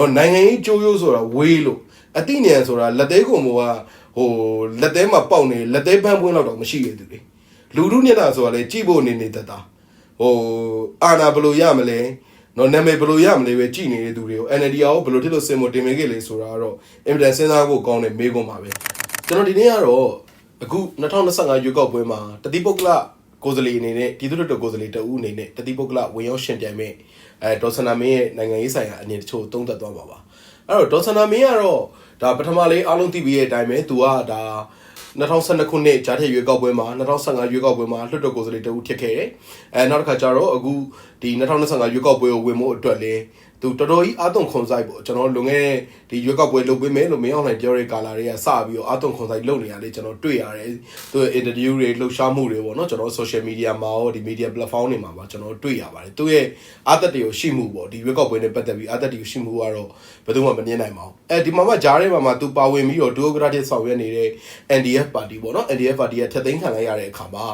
နော်နိုင်ငံရေးကြိုးရိုးဆိုတာဝေးလို့အတိညာဏ်ဆိုတာလက်သေးကုံဘောကဟိုလက်သေးမှာပေါက်နေလက်သေးပန်းပွင့်လောက်တော့မရှိရသူလေလူလူမျက်နှာဆိုတာလေကြည့်ဖို့နေနေတတ်တာဟိုအာနာဘယ်လိုရမလဲနော်နာမည်ဘယ်လိုရမလဲပဲကြည်နေတဲ့သူတွေကို NLD အောဘယ်လိုဖြစ်လို့စင်မတင်မေခဲ့လေဆိုတာကတော့အင်မတန်စဉ်းစားဖို့ကောင်းတဲ့မေးခွန်းပါပဲကျွန်တော်ဒီနေ့ကတော့အခု2025ရွေးကောက်ပွဲမှာတတိပုဂ္ဂလကိုယ်စားလှယ်အနေနဲ့ပြည်သူ့လွှတ်တော်ကိုယ်စားလှယ်တဦးအနေနဲ့တတိပုဂ္ဂလဝင်ရောက်ရှင်ပြိုင်မဲ့ အဲဒေါ်စနာမင်းရဲ့နိုင်ငံရေးဆိုင်ရာအနေတချို့သုံးသပ်သွားပါပါအဲ့တော့ဒေါ်စနာမင်းကတော့ဒါပထမလေးအားလုံးသိပြီးတဲ့အတိုင်းပဲသူကဒါ2012ခုနှစ်ဂျာထက်ရွေးကောက်ပွဲမှာ2015ရွေးကောက်ပွဲမှာလွှတ်တော်ကိုယ်စားလှယ်တဦးဖြစ်ခဲ့တယ်။အဲနောက်တစ်ခါကျတော့အခုဒီ2025ရွေးကောက်ပွဲကိုဝင်ဖို့အတွက်လဲ သူတော်တော်ကြီးအာသွန်ခွန်ဆိုင်ပေါ့ကျွန်တော်လွန်ခဲ့တဲ့ဒီရွေးကောက်ပွဲလုပ်ပေးမယ်လို့မင်းအောင်လှိုင်ပြောတဲ့ကာလာတွေကစပြီးတော့အာသွန်ခွန်ဆိုင်လုပ်နေရလေကျွန်တော်တွေ့ရတယ်သူရဲ့ interview တွေလှုပ်ရှားမှုတွေပေါ့နော်ကျွန်တော် social media မှာရောဒီ media platform တွေမှာပါကျွန်တော်တွေ့ရပါတယ်သူရဲ့အာသက်တွေကိုရှိမှုပေါ့ဒီရွေးကောက်ပွဲနဲ့ပတ်သက်ပြီးအာသက်တွေကိုရှိမှုကတော့ဘယ်သူမှမငြင်းနိုင်ပါဘူးအဲဒီမှာမှဂျားထဲမှာမှသူပါဝင်ပြီးတော့ democratic ဆောင်ရွက်နေတဲ့ NDF party ပေါ့နော် NDF party ကထက်သိမ်းခံလိုက်ရတဲ့အခါမှာ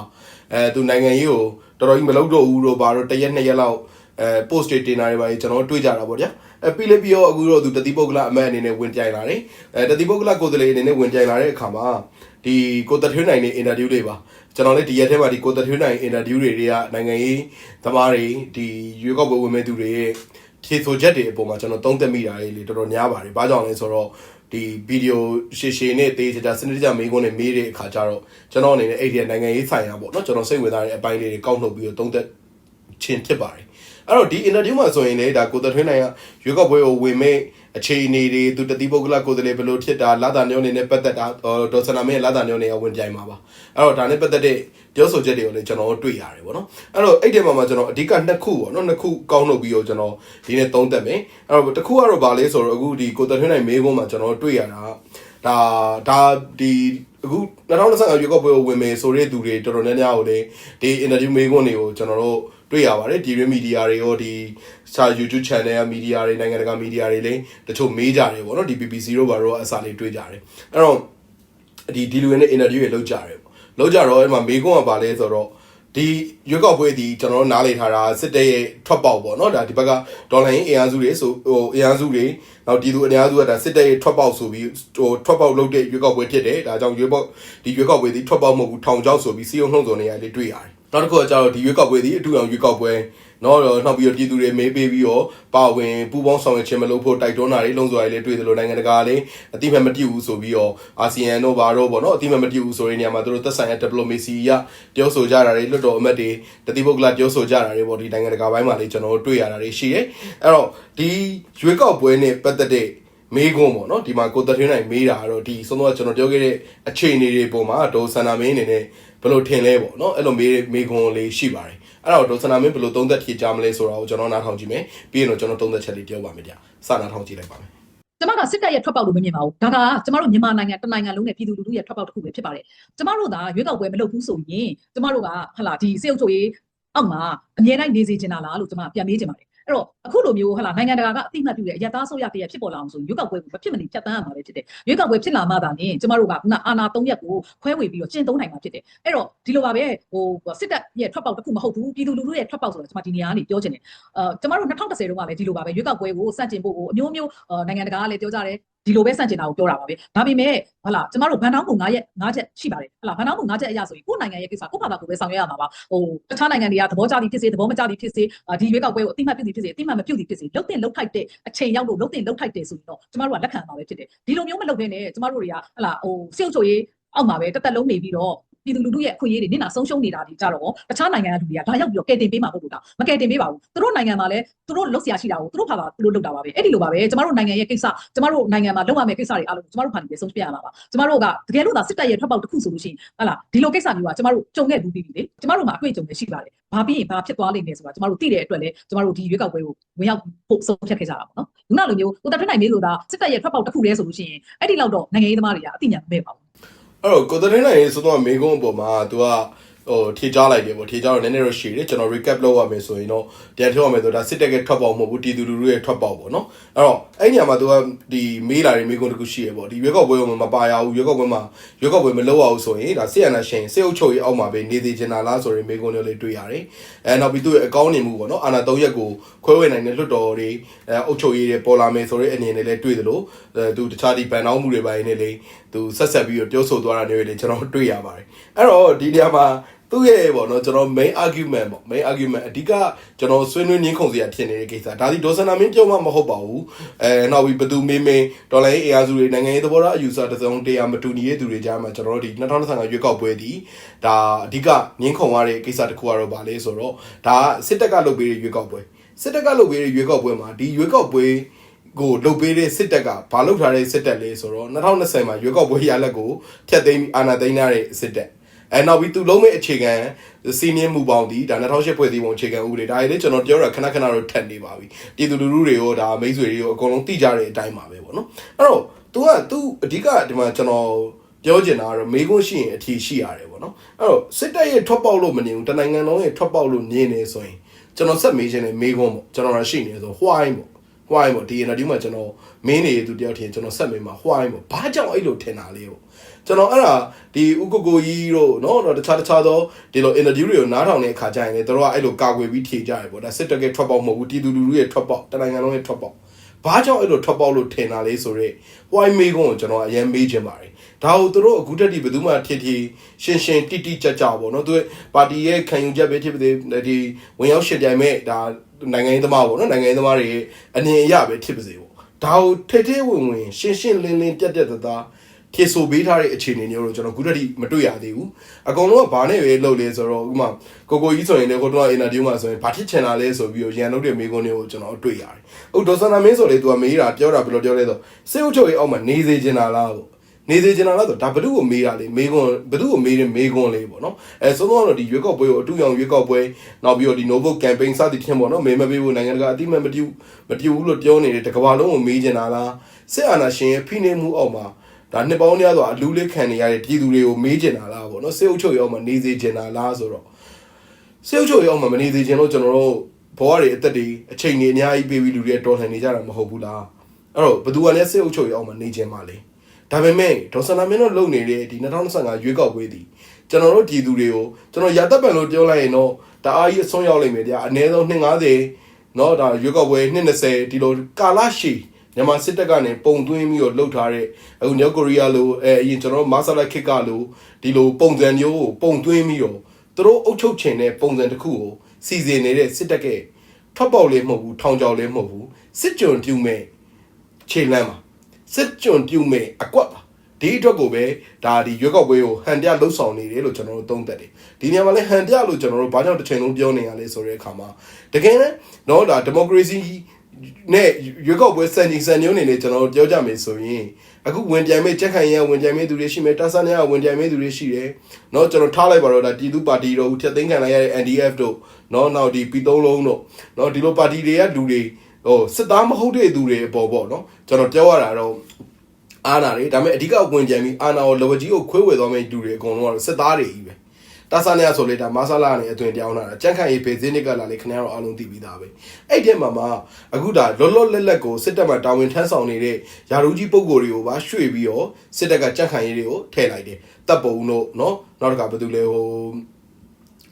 အဲသူနိုင်ငံရေးကိုတော်တော်ကြီးမလုပ်တော့ဘူးတော့ဘာတော့တရက်နှစ်ရက်လောက် အဲ post တွေတင်တာတွေပါကျွန်တော်တွေ့ကြတာပေါ့ဗျာအဲပြီးလေပြီးတော့အခုတော့သူတတိပုဂ္ဂလအမတ်အနေနဲ့ဝင်ပြိုင်လာတယ်အဲတတိပုဂ္ဂလကိုယ်စားလှယ်အနေနဲ့ဝင်ပြိုင်လာတဲ့အခါမှာဒီကိုတထွေးနိုင်တဲ့ interview တွေပါကျွန်တော်လည်းဒီရက်ထဲမှာဒီကိုတထွေးနိုင် interview တွေတွေကနိုင်ငံရေးသမားတွေဒီရွေးကောက်ပွဲဝင်မဲ့သူတွေရဲ့ဖြေဆိုချက်တွေအပေါ်မှာကျွန်တော်သုံးသပ်မိတာတွေလေတော်တော်များပါတယ်။ဘာကြောင့်လဲဆိုတော့ဒီဗီဒီယိုရှည်ရှည်နဲ့တေးချာချာစနစ်တကျမေးခွန်းနဲ့မေးတဲ့အခါကျတော့ကျွန်တော်အနေနဲ့အဲ့ဒီနိုင်ငံရေးဆိုင်ရာပေါ့နော်ကျွန်တော်စိတ်ဝင်စားတဲ့အပိုင်းလေးတွေကောက်နှုတ်ပြီးတော့သုံးသပ်ခြင်းဖြစ်ပါတယ်။ အဲ့တော့ဒီ interview မှာဆိုရင်လေဒါကိုတထွေးနိုင်ကရွေးကောက်ပွဲကိုဝင်မဲ့အခြေအနေတွေသူတတိပုဂ္ဂလကိုယ်စားလှယ်ဘယ်လိုဖြစ်တာလာတာညောနေနဲ့ပတ်သက်တာဒေါ်စနာမင်းလာတာညောနေကဝင်ပြိုင်မှာပါအဲ့တော့ဒါနဲ့ပတ်သက်တဲ့ပြောဆိုချက်တွေကိုလည်းကျွန်တော်တို့တွေ့ရတယ်ပေါ့နော်အဲ့တော့အဲ့ဒီမှာမှာကျွန်တော်အဓိကနှစ်ခုပေါ့နော်နှစ်ခုကောင်းလုပ်ပြီးတော့ကျွန်တော်ဒီနေ့သုံးသပ်မယ်အဲ့တော့တစ်ခုကတော့ဗာလဲဆိုတော့အခုဒီကိုတထွေးနိုင်မေးခွန်းမှာကျွန်တော်တွေ့ရတာဒါဒါဒီအခု2025ရွေးကောက်ပွဲကိုဝင်မယ်ဆိုတဲ့သူတွေတော်တော်များများကိုလေဒီ interview မေးခွန်းတွေကိုကျွန်တော်တို့ တွေ့ရပါတယ်ဒီရင်းမီဒီယာတွေရောဒီစာ YouTube channel ရမီဒီယာတွေနိုင်ငံတကာမီဒီယာတွေလည်းတချို့မေးကြတယ်ပေါ့နော်ဒီ BBC တို့ဘာတို့အစားလေးတွေ့ကြတယ်အဲ့တော့ဒီဒီလူတွေနဲ့ interview တွေလုပ်ကြတယ်ပေါ့လုပ်ကြတော့အဲ့မှာမေးခွန်းကပါလဲဆိုတော့ဒီရွက်ကောက်ပွဲဒီကျွန်တော်တို့နားလေထားတာစစ်တပ်ရဲ့ထွက်ပေါက်ပေါ့နော်ဒါဒီဘက်ကဒေါ်လာရင်းအင်အားစုတွေဆိုဟိုအင်အားစုတွေနောက်ဒီလူအင်အားစုကဒါစစ်တပ်ရဲ့ထွက်ပေါက်ဆိုပြီးဟိုထွက်ပေါက်လုပ်တဲ့ရွက်ကောက်ပွဲဖြစ်တယ်ဒါကြောင့်ရွက်ပေါက်ဒီရွက်ကောက်ပွဲဒီထွက်ပေါက်မဟုတ်ဘူးထောင်ချောက်ဆိုပြီးစီယုံနှုံးစုံနေရလေးတွေ့ရတယ် နောက်တစ်ခုကကျတော့ဒီရွက်ကောက်ပွဲဒီအထူအောင်ရွက်ကောက်ပွဲနော်တော့နောက်ပြီးတော့ပြည်သူတွေမေးပေးပြီးတော့ပါဝင်ပူပေါင်းဆောင်ရွက်ခြင်းမလုပ်ဖို့တိုက်တွန်းတာတွေလုံးစွာလေးတွေ့သလိုနိုင်ငံတကာလည်းအတိမတ်မတည်ဘူးဆိုပြီးတော့အာဆီယံတို့ဘာတို့ပေါ့နော်အတိမတ်မတည်ဘူးဆိုတဲ့နေရာမှာတို့သက်ဆိုင်ရာ diplomacy ရပြောဆိုကြတာတွေလွတ်တော်အမတ်တွေတတိပုဂ္ဂလပြောဆိုကြတာတွေပေါ့ဒီနိုင်ငံတကာဘိုင်းမှာလေးကျွန်တော်တို့တွေ့ရတာတွေရှိတယ်အဲ့တော့ဒီရွေးကောက်ပွဲနဲ့ပတ်သက်တဲ့မေးခွန်းပေါ့နော်ဒီမှာကိုတထွင်းနိုင်မေးတာကတော့ဒီဆုံးတော့ကျွန်တော်ပြောခဲ့တဲ့အခြေအနေတွေပုံမှာဒေါ်ဆန္ဒမင်းအနေနဲ့ဘယ်လိုထင်လဲပေါ့နော်အဲ့လိုမေးမေးခွန်းလေးရှိပါတယ်အဲ့တော့ဒေါ်ဆန္ဒမင်းဘယ်လိုသုံးသက်ဖြေကြမလဲဆိုတာကိုကျွန်တော်နားထောင်ကြည့်မယ်ပြီးရင်တော့ကျွန်တော်သုံးသက်ချက်လေးပြောပါမယ်ဗျစနားထောင်ကြည့်လိုက်ပါမယ်ကျမကစစ်တပ်ရဲ့ထွက်ပေါက်လို့မမြင်ပါဘူးဒါကကျမတို့မြန်မာနိုင်ငံတစ်နိုင်ငံလုံးနဲ့ပြည်သူလူထုရဲ့ထွက်ပေါက်တစ်ခုပဲဖြစ်ပါတယ်ကျမတို့ကရွေးကောက်ပွဲမလုပ်ဘူးဆိုရင်ကျမတို့ကဟလာဒီစေအုပ်ချုပ်ရေးအောက်မှာအမြဲတမ်းနေစေချင်တာလားလို့ကျမပြန်မေးချင်ပါတယ်အဲ့တော့ အခုလိုမျိုးဟလာနိုင်ငံတကာကအတိအမှတ်ပြုတဲ့အရတားဆိုရတရဖြစ်ပေါ်လာအောင်ဆိုရွေးကောက်ပွဲကိုမဖြစ်မနေဖြတ်တန်းရမှာပဲဖြစ်တယ်ရွေးကောက်ပွဲဖြစ်လာမှသာလျှင်ကျမတို့ကခုနအာနာ၃ရက်ကိုခွဲဝေပြီးတော့ကျင့်သုံးနိုင်မှာဖြစ်တယ်အဲ့တော့ဒီလိုပါပဲဟိုစစ်တပ်ရဲ့ထွက်ပေါက်တစ်ခုမဟုတ်ဘူးပြည်သူလူထုရဲ့ထွက်ပေါက်ဆိုတော့ကျမဒီနေရာကနေပြောချင်တယ်အဲကျမတို့2010တုန်းကလည်းဒီလိုပါပဲရွေးကောက်ပွဲကိုစန့်ကျင်ဖို့ကိုအမျိုးမျိုးနိုင်ငံတကာကလည်းပြောကြတယ်ဒီလိုပဲစန့်ကျင်တာကိုပြောတာပါပဲဒါပေမဲ့ဟလာကျမတို့ဗန်တောင်းပုံ9ရက်9ချက်ရှိပါတယ်ဟလာဗန်တောင်းပုံ9ချက်အရဆိုရင်ကိုယ့်နိုင်ငံရဲ့ကိစ္စကိုယ့်ဘာသာကိုယ်ပဲဆောင်ရွက်ရမှာပါဟိုတခြားနိုင်ငံတွေကသဘောကျသည်ဖြစ်စေသဘောမကျသည်ဖြစ်စေဒီရွေးကောက်ပွဲကိုအတိမတ်ပြုသည်ဖြစ်စေအတိမတ်မပြုသည်ဖြစ်စေလုတ်တင်လုတ်ထိုက်တဲ့အချိန်ရောက်လို့လုတ်တင်လုတ်ထိုက်တယ်ဆိုရင်တော့ကျမတို့ကလက်ခံမှာပဲဖြစ်တယ်ဒီလိုမျိုးမလုပ်ဘဲနဲ့ကျမတို့တွေကဟလာဟိုစေုပ်ချိုရေးအောက်မှာပဲတက်တက်လုံးနေပြီးတော့ ပြည်သူလူထုရဲ့အခွင့်အရေးတွေနစ်နာဆုံးရှုံးနေတာဒီကြတော့တခြားနိုင်ငံကလူတွေကဒါရောက်ပြီးတော့ကယ်တင်ပေးမှာမဟုတ်ဘူးတာမကယ်တင်ပေးပါဘူးသူတို့နိုင်ငံမှာလည်းသူတို့လောက်ဆရာရှိတာကိုသူတို့ဖာပါသူတို့လောက်တာပါပဲအဲ့ဒီလိုပါပဲကျမတို့နိုင်ငံရဲ့ကိစ္စကျမတို့နိုင်ငံမှာလောက်ရမယ့်ကိစ္စတွေအားလုံးကျမတို့ဖာနေပြီးဆုံးဖြတ်ရမှာပါကျမတို့ကတကယ်လို့သာစစ်တပ်ရဲ့ထွက်ပေါက်တစ်ခုဆိုလို့ရှိရင်ဟလာဒီလိုကိစ္စမျိုးကကျမတို့ကြုံခဲ့ဘူးပြီလေကျမတို့မှာအတွေ့အကြုံတွေရှိပါတယ်ဘာပြီးရင်ဘာဖြစ်သွားလိမ့်မယ်ဆိုတာကျမတို့သိတဲ့အတွက်လည်းကျမတို့ဒီရွေးကောက်ပွဲကိုဝင်ရောက်ဖို့ဆုံးဖြတ်ခဲ့ကြတာပေါ့နော်ခုနလိုမျိုးကိုတပ်ထနိုင်မေးလို့သာစစ်တပ်ရဲ့ထွက်ပေါက်တစ်ခုလဲဆိုလို့ရှိရင်အဲ့ဒီလောက်တော့နိုင်ငံရေးသမားတွေကအသိဉာဏ်မမဲ့ပါဘူး အဲ့တော့ကိုတရင်းနိုင်ရေးဆိုတော့မေကုန်းအပေါ်မှာ तू ကဟိုထေချလိုက်တယ်ပေါ့ထေချတော့နည်းနည်းတော့ရှည်တယ်ကျွန်တော် recap လုပ်ရမယ်ဆိုရင်တော့ပြန်ပြောရမယ်ဆိုဒါစစ်တက်ကထွက်ပေါက်မဟုတ်ဘူးတီသူလူလူရဲ့ထွက်ပေါက်ပေါ့နော်အဲ့တော့အဲ့ညမှာသူကဒီမေးလာတဲ့မေးခွန်းတစ်ခုရှိရပေါ့ဒီရွက်ကောက်ပွဲမှာမပါရဘူးရွက်ကောက်ပွဲမှာရွက်ကောက်ပွဲမလုပ်ရဘူးဆိုရင်ဒါစစ်အာဏာရှင်စစ်အုပ်ချုပ်ရေးအောက်မှာပဲနေသေးချင်တာလားဆိုရင်မေးခွန်းလေးလေးတွေ့ရတယ်အဲနောက်ပြီးသူ့ရဲ့အကောင်းနေမှုပေါ့နော်အာဏာ၃ရက်ကိုခွဲဝေနိုင်တဲ့လွတ်တော်တွေအဲအုပ်ချုပ်ရေးတွေပေါ်လာမယ်ဆိုတဲ့အနေနဲ့လည်းတွေ့သလိုအဲသူတခြားဒီဗန်အောင်မှုတွေပိုင်းနဲ့လည်း သူဆက်ဆက်ပြီးတော့ပြောဆိုသွားတာမျိုးတွေလည်းကျွန်တော်တွေ့ရပါတယ်အဲ့တော့ဒီနေရာမှာသူ့ရဲ့ပေါ့နော်ကျွန်တော် main argument ပေါ့ main argument အဓိကကျွန်တော်ဆွေးနွေးငင်းခုန်စရာဖြစ်နေတဲ့ကိစ္စဒါဒီဒေါ်စနာမင်းပြောမှမဟုတ်ပါဘူးအဲနောက်ပြီးဘသူမင်းမင်းဒေါ်လာရေးအေယာစုတွေနိုင်ငံရေးသဘောထားအယူဆတစ်စုံတရာမတူညီတဲ့သူတွေကြားမှာကျွန်တော်တို့ဒီ2025ရွေးကောက်ပွဲဒီဒါအဓိကငင်းခုန်ရတဲ့ကိစ္စတစ်ခုကတော့ဗာလဲဆိုတော့ဒါစစ်တပ်ကလုပ်ပေးတဲ့ရွေးကောက်ပွဲစစ်တပ်ကလုပ်ပေးတဲ့ရွေးကောက်ပွဲမှာဒီရွေးကောက်ပွဲ ကိုလုတ်ပေးတဲ့စစ်တပ်ကဘာလုပ်ထားတဲ့စစ်တပ်လဲဆိုတော့2020မှာရွေးကောက်ပွဲရလက်ကိုဖျက်သိမ်းပြီးအာဏာသိမ်းထားတဲ့စစ်တပ်အဲနောက်ပြီးသူလုံးမဲ့အခြေခံစီနီယံမူပေါင်းဒီဒါ2008ဖွဲ့စည်းပုံအခြေခံဥပဒေဒါတွေလည်းကျွန်တော်ပြောတာခဏခဏတော့ထက်နေပါပြီပြည်သူလူထုတွေရောဒါမိတ်ဆွေတွေရောအကုန်လုံးသိကြတဲ့အတိုင်းပါပဲပေါ့နော်အဲ့တော့ तू က तू အဓိကဒီမှာကျွန်တော်ပြောချင်တာကတော့မေးခွန်းရှိရင်အထီရှိရတယ်ပေါ့နော်အဲ့တော့စစ်တပ်ရဲ့ထွက်ပေါက်လို့မနေဘူးတနိုင်ငံလုံးရဲ့ထွက်ပေါက်လို့နေနေဆိုရင်ကျွန်တော်ဆက်မေးချင်တယ်မေးခွန်းပေါ့ကျွန်တော်ရရှိနေဆို why ပေါ့ ဟွိုင်းပေါ့ဒီ interview မှာကျွန်တော်မင်းနေသူတယောက်ထင်ကျွန်တော်ဆက်မင်းမှာဟွိုင်းပေါ့ဘာကြောင့်အဲ့လိုထင်တာလဲပေါ့ကျွန်တော်အဲ့ဒါဒီဥက္ကကိုကြီးတို့နော်တော့တခြားတခြားသောဒီလို interview တွေကိုနားထောင်နေအခါကျရင်လည်းတို့ကအဲ့လိုကာကွယ်ပြီးထေကြရပေါ့ဒါစစ်တပ်ကထွက်ပေါက်မဟုတ်ဘူးတီတူလူလူရဲ့ထွက်ပေါက်တနိုင်ငံလုံးရဲ့ထွက်ပေါက်ဘာကြောင့်အဲ့လိုထွက်ပေါက်လို့ထင်တာလဲဆိုတော့ why မေးခွန်းကိုကျွန်တော်အရင်မေးချင်ပါတယ်ဒါကိုတို့အခုတက်ဒီဘယ်သူမှထစ်ထီရှင်းရှင်းတိတိကျကျပေါ့နော်သူပါတီရဲ့ခံယူချက်ပဲဖြစ်ဖြစ်ဒီဝင်ရောက်ရှင်ပြိုင်မဲ့ဒါ နိုင်ငံရေးသမားပေါ့နော်နိုင်ငံရေးသမားတွေရဲ့အနေအရပဲဖြစ်ပါစေပေါ့ဒါကိုထိထိဝင်ဝင်ရှင်းရှင်းလင်းလင်းပြတ်ပြတ်သားသားဖြည့်ဆို့ပေးထားတဲ့အခြေအနေမျိုးတော့ကျွန်တော်ခုတည်းမတွေ့ရသေးဘူးအကောင်လုံးကဘာနဲ့ပဲလုပ်လဲဆိုတော့ဥမာကိုကိုကြီးဆိုရင်လည်းကိုတော့အင်တာဗျူးမှာဆိုရင်ဘာဖြစ်ချင်တာလဲဆိုပြီးတော့ရန်လုပ်တဲ့မိကုန်းတွေကိုကျွန်တော်တွေ့ရတယ်အခုဒေါ်စနာမင်းဆိုလေသူကမေးတာပြောတာဘယ်လိုပြောလဲဆိုစေဥချုပ်ရေးအောက်မှာနေစေချင်တာလားပေါ့ နေစေချင်တာလားဆိုဒါဘ누구ကိုမေးတာလေမေးခွန်းဘ누구ကိုမေးတဲ့မေးခွန်းလေးပေါ့နော်အဲဆုံးတော့တော့ဒီရွေးကောက်ပွဲကိုအတူရောင်ရွေးကောက်ပွဲနောက်ပြီးတော့ဒီ Novo campaign စသည်ဖြင့်ပေါ့နော်မေးမပေးဘူးနိုင်ငံတကာအတိမတ်မတူမတူဘူးလို့ပြောနေတဲ့တကဘာလုံးကိုမေးချင်တာလားစစ်အာဏာရှင်ရဲ့ဖိနှိပ်မှုအောက်မှာဒါနှစ်ပေါင်းများစွာအလူးလေးခံနေရတဲ့ပြည်သူတွေကိုမေးချင်တာလားပေါ့နော်စစ်အုပ်ချုပ်ရေးအောက်မှာနေစေချင်တာလားဆိုတော့စစ်အုပ်ချုပ်ရေးအောက်မှာမနေစေချင်လို့ကျွန်တော်တို့ဘဝတွေအသက်တွေအချိန်တွေအများကြီးပေးပြီးလူတွေတော်လှန်နေကြတာမဟုတ်ဘူးလားအဲ့တော့ဘယ်သူကလည်းစစ်အုပ်ချုပ်ရေးအောက်မှာနေချင်ပါလဲ ဒါပေမဲ့ဒေါ်စန္ဒမင်းတို့လုပ်နေတဲ့ဒီ2025ရွေးကောက်ပွဲသည်ကျွန်တော်တို့ပြည်သူတွေကိုကျွန်တော်ရာသက်ပံလို့ပြောလိုက်ရင်တော့ဒါအားကြီးအဆုံးရောက်လိမ့်မယ်ဗျာအနည်းဆုံး250နော်ဒါရွေးကောက်ပွဲ220ဒီလိုကာလရှည်မြန်မာစစ်တပ်ကနေပုံသွင်းပြီးတော့လှုပ်ထားတဲ့အခုမြောက်ကိုရီးယားလိုအဲအရင်ကျွန်တော်မာဆာလာခစ်ကလိုဒီလိုပုံစံမျိုးကိုပုံသွင်းပြီးတော့သူတို့အုပ်ချုပ်ချင်တဲ့ပုံစံတစ်ခုကိုစီစဉ်နေတဲ့စစ်တပ်ကထွက်ပေါက်လေးမဟုတ်ဘူးထောင်ချောက်လေးမဟုတ်ဘူးစစ်ကြုံတူမဲ့ခြေလမ်းပါ စစ်ကြွန်ပြုမဲ့အကွက်ပါဒီအတွက်ကိုပဲဒါဒီရွက်ကောက်ပွဲကိုဟန်ပြလှုပ်ဆောင်နေတယ်လို့ကျွန်တော်တို့သုံးသပ်တယ်ဒီနေရာမှာလည်းဟန်ပြလို့ကျွန်တော်တို့ဘာကြောင့်တစ်ချိန်လုံးပြောနေရလဲဆိုတဲ့အခါမှာတကယ်နဲ့တော့ဒါဒီမိုကရေစီနဲ့ရွက်ကောက်ပွဲစံချိန်စံညွှန်းနေနေကျွန်တော်တို့ပြောကြမယ်ဆိုရင်အခုဝင်ပြိုင်မဲ့ကြက်ခိုင်ရဝင်ပြိုင်မဲ့သူတွေရှိမယ်တာဆန်ရဝင်ပြိုင်မဲ့သူတွေရှိတယ်เนาะကျွန်တော်ထားလိုက်ပါတော့ဒါပြည်သူပါတီတို့ထက်သိမ်းခံလိုက်ရတဲ့ NDF တို့เนาะနောက်ဒီ P3 လုံးတို့เนาะဒီလိုပါတီတွေကလူတွေ ဟိုစစ်သားမဟုတ်တဲ့သူတွေအပေါ်ပေါ့နော်ကျွန်တော်ပြောရတာတော့အာနာတွေဒါပေမဲ့အဓိကဝင်ပြန်ပြီးအာနာကိုလဝကြီးကိုခွဲဝေသွားမယ့်သူတွေအကုန်လုံးကတော့စစ်သားတွေကြီးပဲတာဆာနေရဆိုလေဒါမဆာလာနဲ့အသွင်တောင်းလာတာကြန့်ခိုင်ရေးဘေဇင်းနစ်ကလာလေခင်ဗျားတို့အားလုံးသိပြီးသားပဲအဲ့ဒီမှာမှာအခုဒါလောလောလတ်လတ်ကိုစစ်တပ်မှတာဝန်ထမ်းဆောင်နေတဲ့ယာရူကြီးပုံကိုယ်တွေကိုပါရွှေ့ပြီးတော့စစ်တပ်ကကြန့်ခိုင်ရေးတွေကိုထည့်လိုက်တယ်တပ်ပုံတို့နော်နောက်တစ်ခါဘာတူလဲဟို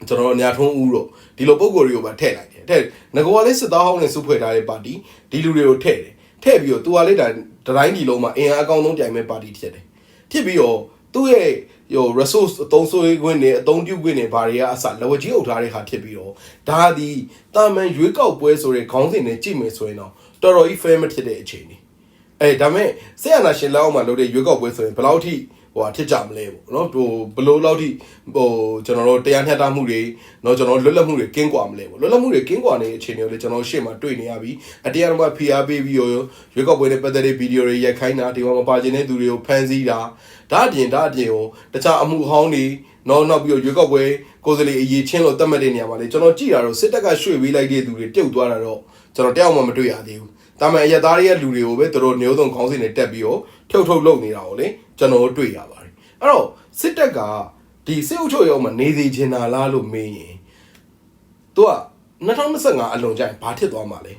ကျွန်တော်ညာထုံးဦးတို့ဒီလိုပုံကိုယ်တွေကိုပါထည့်လိုက် တယ်ထည့်ငကောကလေးစစ်သားဟောင်းနဲ့စုဖွဲ့ထားတဲ့ပါတီဒီလူတွေကိုထည့်တယ်ထည့်ပြီးတော့သူကလေးဒါတတိုင်းဒီလုံးမှာအင်အားအကောင်းဆုံးပြိုင်မဲ့ပါတီဖြစ်တယ်ဖြစ်ပြီးတော့သူ့ရဲ့ဟို resource အသုံးဆွေးခွင့်နဲ့အသုံးပြုခွင့်နဲ့ဘာတွေကအစလဝကြီးအုပ်ထားတဲ့ခါဖြစ်ပြီးတော့ဒါဒီတာမန်ရွေးကောက်ပွဲဆိုတဲ့ခေါင်းစဉ်နဲ့ကြည့်မယ်ဆိုရင်တော့တော်တော်ကြီး fair မဖြစ်တဲ့အခြေအနေအဲဒါမဲ့ဆေးရနာရှင်လောက်အောင်မှာလုပ်တဲ့ရွေးကောက်ပွဲဆိုရင်ဘယ်လောက်ထိ ဟိုဟာဖြစ်ကြမလဲပေါ့နော်ဟိုဘယ်လိုလောက်ထိဟိုကျွန်တော်တို့တရားမျှတမှုတွေเนาะကျွန်တော်လွတ်လပ်မှုတွေကင်းကွာမလဲပေါ့လွတ်လပ်မှုတွေကင်းကွာနေတဲ့အခြေအနေကိုလည်းကျွန်တော်ရှေ့မှာတွေ့နေရပြီအတရားတော်မှာ PR ပေးပြီးရောရွေးကောက်ပွဲနဲ့ပတ်သက်တဲ့ဗီဒီယိုတွေရိုက်ခိုင်းတာဒီမှာမပါခြင်းတဲ့သူတွေကိုဖမ်းဆီးတာဒါအပြင်ဒါအပြင်ကိုတခြားအမှုဟောင်းတွေနောက်နောက်ပြီးတော့ရွေးကောက်ပွဲကိုယ်စားလှယ်အရေးချင်းလို့သတ်မှတ်တဲ့နေရာမှာလေကျွန်တော်ကြည့်ရတော့စစ်တပ်ကရွှေ့ပေးလိုက်တဲ့သူတွေပြုတ်သွားတာတော့ကျွန်တော်တယောက်မှမတွေ့ရသေးဘူးတာမန်အရသားရဲ့လူတွေကိုပဲသူတို့မျိုးစုံခေါင်းစဉ်နဲ့တက်ပြီးတော့ထုတ်ထုတ်လုပ်နေတာကိုလေ ကျွန်တော်တို့တွေ့ရပါတယ်အဲ့တော့စစ်တပ်ကဒီစစ်အုပ်ချုပ်ရေးမှနေစီချင်တာလားလို့မေးရင်သူက2025အလွန်ကြိုင်ဘာဖြစ်သွားမှာလဲ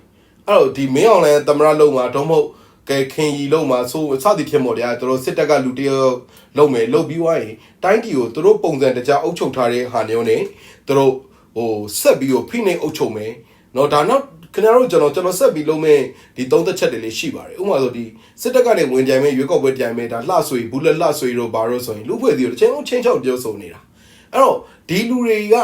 အဲ့တော့ဒီမင်းအောင်လဲသမရလုံမှာဒုံမဟုတ်ကဲခင်ကြီးလုံမှာဆိုစသည်ဖြစ်မော်တရားတို့စစ်တပ်ကလူတယောက်လုံမယ်လုံပြီးွားရင်တိုင်းပြည်ကိုတို့ပုံစံတကြားအုပ်ချုပ်ထားတဲ့ဟာမျိုးနဲ့တို့ဟိုဆက်ပြီးတော့ဖိနှိပ်အုပ်ချုပ်မယ်နော်ဒါနောက် ခင်ဗျားတို့ကျွန်တော်ကျွန်တော်ဆက်ပြီးလုံးမဲ့ဒီသုံးသက်ချက်တွေလေးရှိပါတယ်ဥပမာဆိုဒီစစ်တပ်ကနေဝင်ကြိုင်မဲ့ရွေးကောက်ပွဲကြိုင်မဲ့ဒါလှဆွေဘူးလက်လှဆွေတို့ဘာလို့ဆိုရင်လူဖွဲ့စီတို့တစ်ချိန်လုံးချင်းချောက်ပြောဆိုနေတာအဲ့တော့ဒီလူတွေက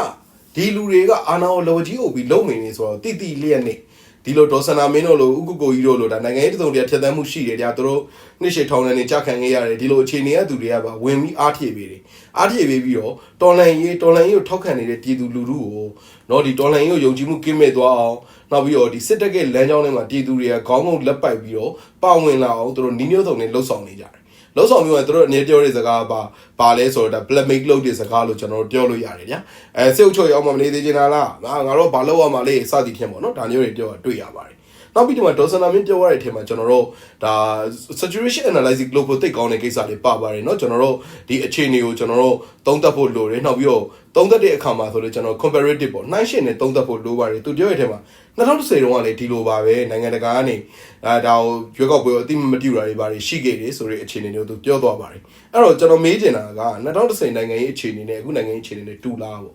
ဒီလူတွေကအာနာကိုလော်ကြီးအုပ်ပြီးလုံးနေနေဆိုတော့တိတိလျက်နေ ဒီလိုဒေါ်စနာမင်းတို့လိုဥက္ကိုကိုကြီးတို့လိုဒါနိုင်ငံရေးတုံတရားထက်သန်းမှုရှိတယ်ကြာသူတို့နှစ်ရှည်ထောင်နေကြခံခဲ့ရတယ်ဒီလိုအခြေအနေကသူတွေကပါဝင်ပြီးအားထေပေးတယ်အားထေပေးပြီးတော့တော်လန်ရေးတော်လန်ရေးကိုထောက်ခံနေတဲ့ပြည်သူလူထုကိုနော်ဒီတော်လန်ရေးကိုယုံကြည်မှုကင်းမဲ့သွားအောင်နောက်ပြီးတော့ဒီစစ်တပ်ကလမ်းကြောင်းထဲမှာပြည်သူတွေကခေါင်းငုံလက်ပိုက်ပြီးတော့ပါဝင်လာအောင်သူတို့နီးမျိုးစုံနဲ့လှုပ်ဆောင်နေကြတယ် လှုပ်ဆောင်မျိုးကသူတို့အနေပြောတဲ့စကားပါပါလဲဆိုတော့ဒါ black make လုပ်တဲ့စကားလို့ကျွန်တော်တို့ပြောလို့ရတယ်ဗျာအဲစေုပ်ချော်ရောက်မှမနေသေးချင်တာလားငါငါတို့ဘာလုပ်ရမှာလဲစသည်ဖြင့်ပေါ့နော်ဒါမျိုးတွေပြောတွေ့ရပါတယ်နောက်ပြီးဒီမှာဒေါ်စနာမင်းပြောရတဲ့အထက်မှာကျွန်တော်တို့ဒါ saturation analysis global တိတ်ကောင်းတဲ့ကိစ္စတွေပါပါတယ်เนาะကျွန်တော်တို့ဒီအခြေအနေကိုကျွန်တော်တို့သုံးသပ်ဖို့လိုတယ်နောက်ပြီးတော့ သုံးသပ်တဲ့အခါမှာဆိုလို့ကျွန်တော် comparative ပေါ့နှိုင်းယှဉ်နဲ့သုံးသပ်ဖို့လိုပါတယ်သူပြောရတဲ့အထက်မှာ2010တုန်းကလည်းဒီလိုပါပဲနိုင်ငံတကာကနေအဲဒါကိုရွေးကောက်ပွဲကိုအတိမတူတာတွေပါတယ်ရှိခဲ့တယ်ဆိုတဲ့အခြေအနေမျိုးသူပြောသွားပါတယ်အဲ့တော့ကျွန်တော်မေးချင်တာက2010နိုင်ငံရေးအခြေအနေနဲ့အခုနိုင်ငံရေးအခြေအနေနဲ့တူလားပေါ့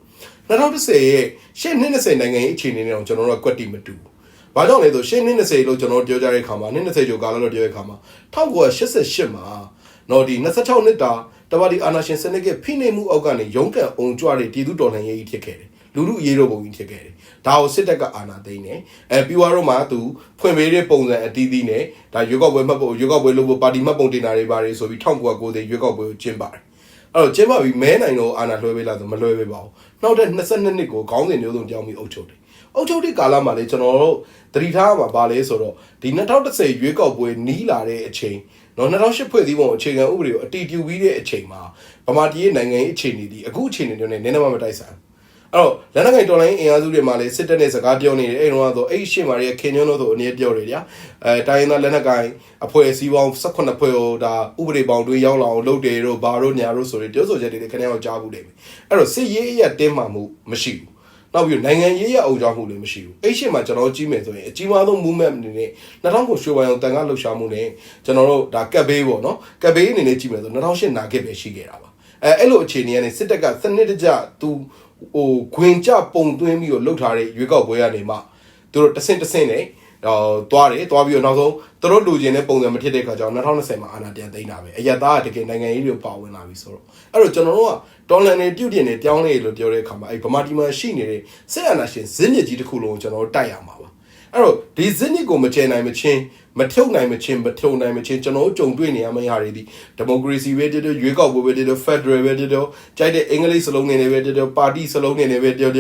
2010ရဲ့ရှေ့နှစ်20နိုင်ငံရေးအခြေအနေနဲ့တော့ကျွန်တော်တို့ကကွက်တီမတူဘူး။ဘာကြောင့်လဲဆိုရှင်းနှစ်20လို့ကျွန်တော်ပြောကြတဲ့ခါမှာနှစ်20ကျော်ကာလလို့ပြောတဲ့ခါမှာ1988မှာနော်ဒီ26နှစ်တာ တပါတီအာနာရှင်စနစ်ကဖိနှိပ်မှုအောက်ကနေရုန်းကန်အောင်ကြွတဲ့ပြည်သူတော်လှန်ရေးကြီးဖြစ်ခဲ့တယ်။လူလူအရေးတော်ပုံကြီးဖြစ်ခဲ့တယ်။ဒါကိုစစ်တပ်ကအာဏာသိမ်းတယ်။အဲပြီးတော့မှသူဖွင့်ပေးတဲ့ပုံစံအတီးတီးနဲ့ဒါရွေးကောက်ပွဲမှတ်ဖို့ရွေးကောက်ပွဲလုပ်ဖို့ပါတီမှတ်ပုံတင်တာတွေပါတယ်ဆိုပြီး1990ရွေးကောက်ပွဲကိုကျင်းပါတယ်။အဲ့တော့ကျင်းပပြီးမဲနိုင်တော့အာဏာလွှဲပေးလာဆိုမလွှဲပေးပါဘူး။နောက်တဲ့22နှစ်ကိုခေါင်းစဉ်မျိုးစုံကြောင်းပြီးအုပ်ချုပ်တယ်။အုပ်ချုပ်တဲ့ကာလမှာလေကျွန်တော်တို့သတိထားမှာပါလဲဆိုတော့ဒီ2010ရွေးကောက်ပွဲနီးလာတဲ့အချိန် နော်2008ဖွဲ့စည်းပုံအခြေခံဥပဒေကိုအတည်ပြုပြီးတဲ့အချိန်မှာဗမာပြည်ရဲ့နိုင်ငံရေးအခြေအနေဒီအခုအခြေအနေတွေနဲ့နည်းနည်းမှမတိုက်ဆိုင်အဲ့တော့လက်နက်ကိုင်တော်လိုင်းအင်အားစုတွေမှာလည်းစစ်တပ်နဲ့စကားပြောနေတယ်အဲ့တော့ဆိုအဲ့ရှေ့မှာရဲ့ခင်ညွန်းတို့ဆိုအနေပြောတယ်ဗျာအဲတိုင်းရင်းသားလက်နက်ကိုင်အဖွဲ့အစည်းပေါင်း18ဖွဲ့ဟိုဒါဥပဒေပေါင်းတွေရောက်လာအောင်လုပ်တယ်တို့ဘာတို့ညာတို့ဆိုပြီးပြောဆိုချက်တွေလည်းခင်ဗျားတို့ကြားဘူးလိမ့်မယ်အဲ့တော့စစ်ရေးအရတင်းမာမှုမရှိဘူး နောက်ပြီးနိုင်ငံရေးရအုံကြောင်းမှုလည်းမရှိဘူးအဲ့ရှေ့မှာကျွန်တော်ကြည့်မယ်ဆိုရင်အကြီးမားဆုံး movement အနေနဲ့2000ကိုရွှေဝိုင်အောင်တန်ခါလှုပ်ရှားမှုနဲ့ကျွန်တော်တို့ဒါကပ်ဘေးပေါ့နော်ကပ်ဘေးအနေနဲ့ကြည့်မယ်ဆို2008နာဂစ်ပဲရှိခဲ့တာပါအဲအဲ့လိုအခြေအနေကနေစစ်တပ်ကစနစ်တကျသူဟိုခွင်ကြပုံသွင်းပြီးတော့လှုပ်ထားတဲ့ရွေးကောက်ပွဲကနေမှသူတို့တဆင့်တဆင့်နဲ့ဟောသွားတယ်သွားပြီးတော့နောက်ဆုံးသူတို့လူချင်းတဲ့ပုံစံမဖြစ်တဲ့ခါကျတော့2020မှာအာဏာပြန်သိမ်းတာပဲအရသားကတကယ်နိုင်ငံရေးတွေပါဝင်လာပြီဆိုတော့အဲ့တော့ကျွန်တော်တို့က တော်လန်နေပြုတ်တင်နေပြောင်းနေလို့ပြောတဲ့အခါမှာအဲ့ဗမာတီမှာရှိနေတဲ့စစ်အာဏာရှင်ဇင်းမြစ်ကြီးတစ်ခုလုံးကိုကျွန်တော်တို့တိုက်ရမှာပါအဲ့တော့ဒီဇင်းမြစ်ကိုမချေနိုင်မချင်းမထုတ်နိုင်မချင်းမထုတ်နိုင်မချင်းကျွန်တော်တို့ကြုံတွေ့နေရမယ့်ဟာတွေဒီဒီမိုကရေစီပဲတည်းရွေးကောက်ပွဲပဲတည်းဖက်ဒရယ်ပဲတည်းကြိုက်တဲ့အင်္ဂလိပ်စလုံးနေနေပဲတည်းပါတီစလုံးနေနေပဲတည်း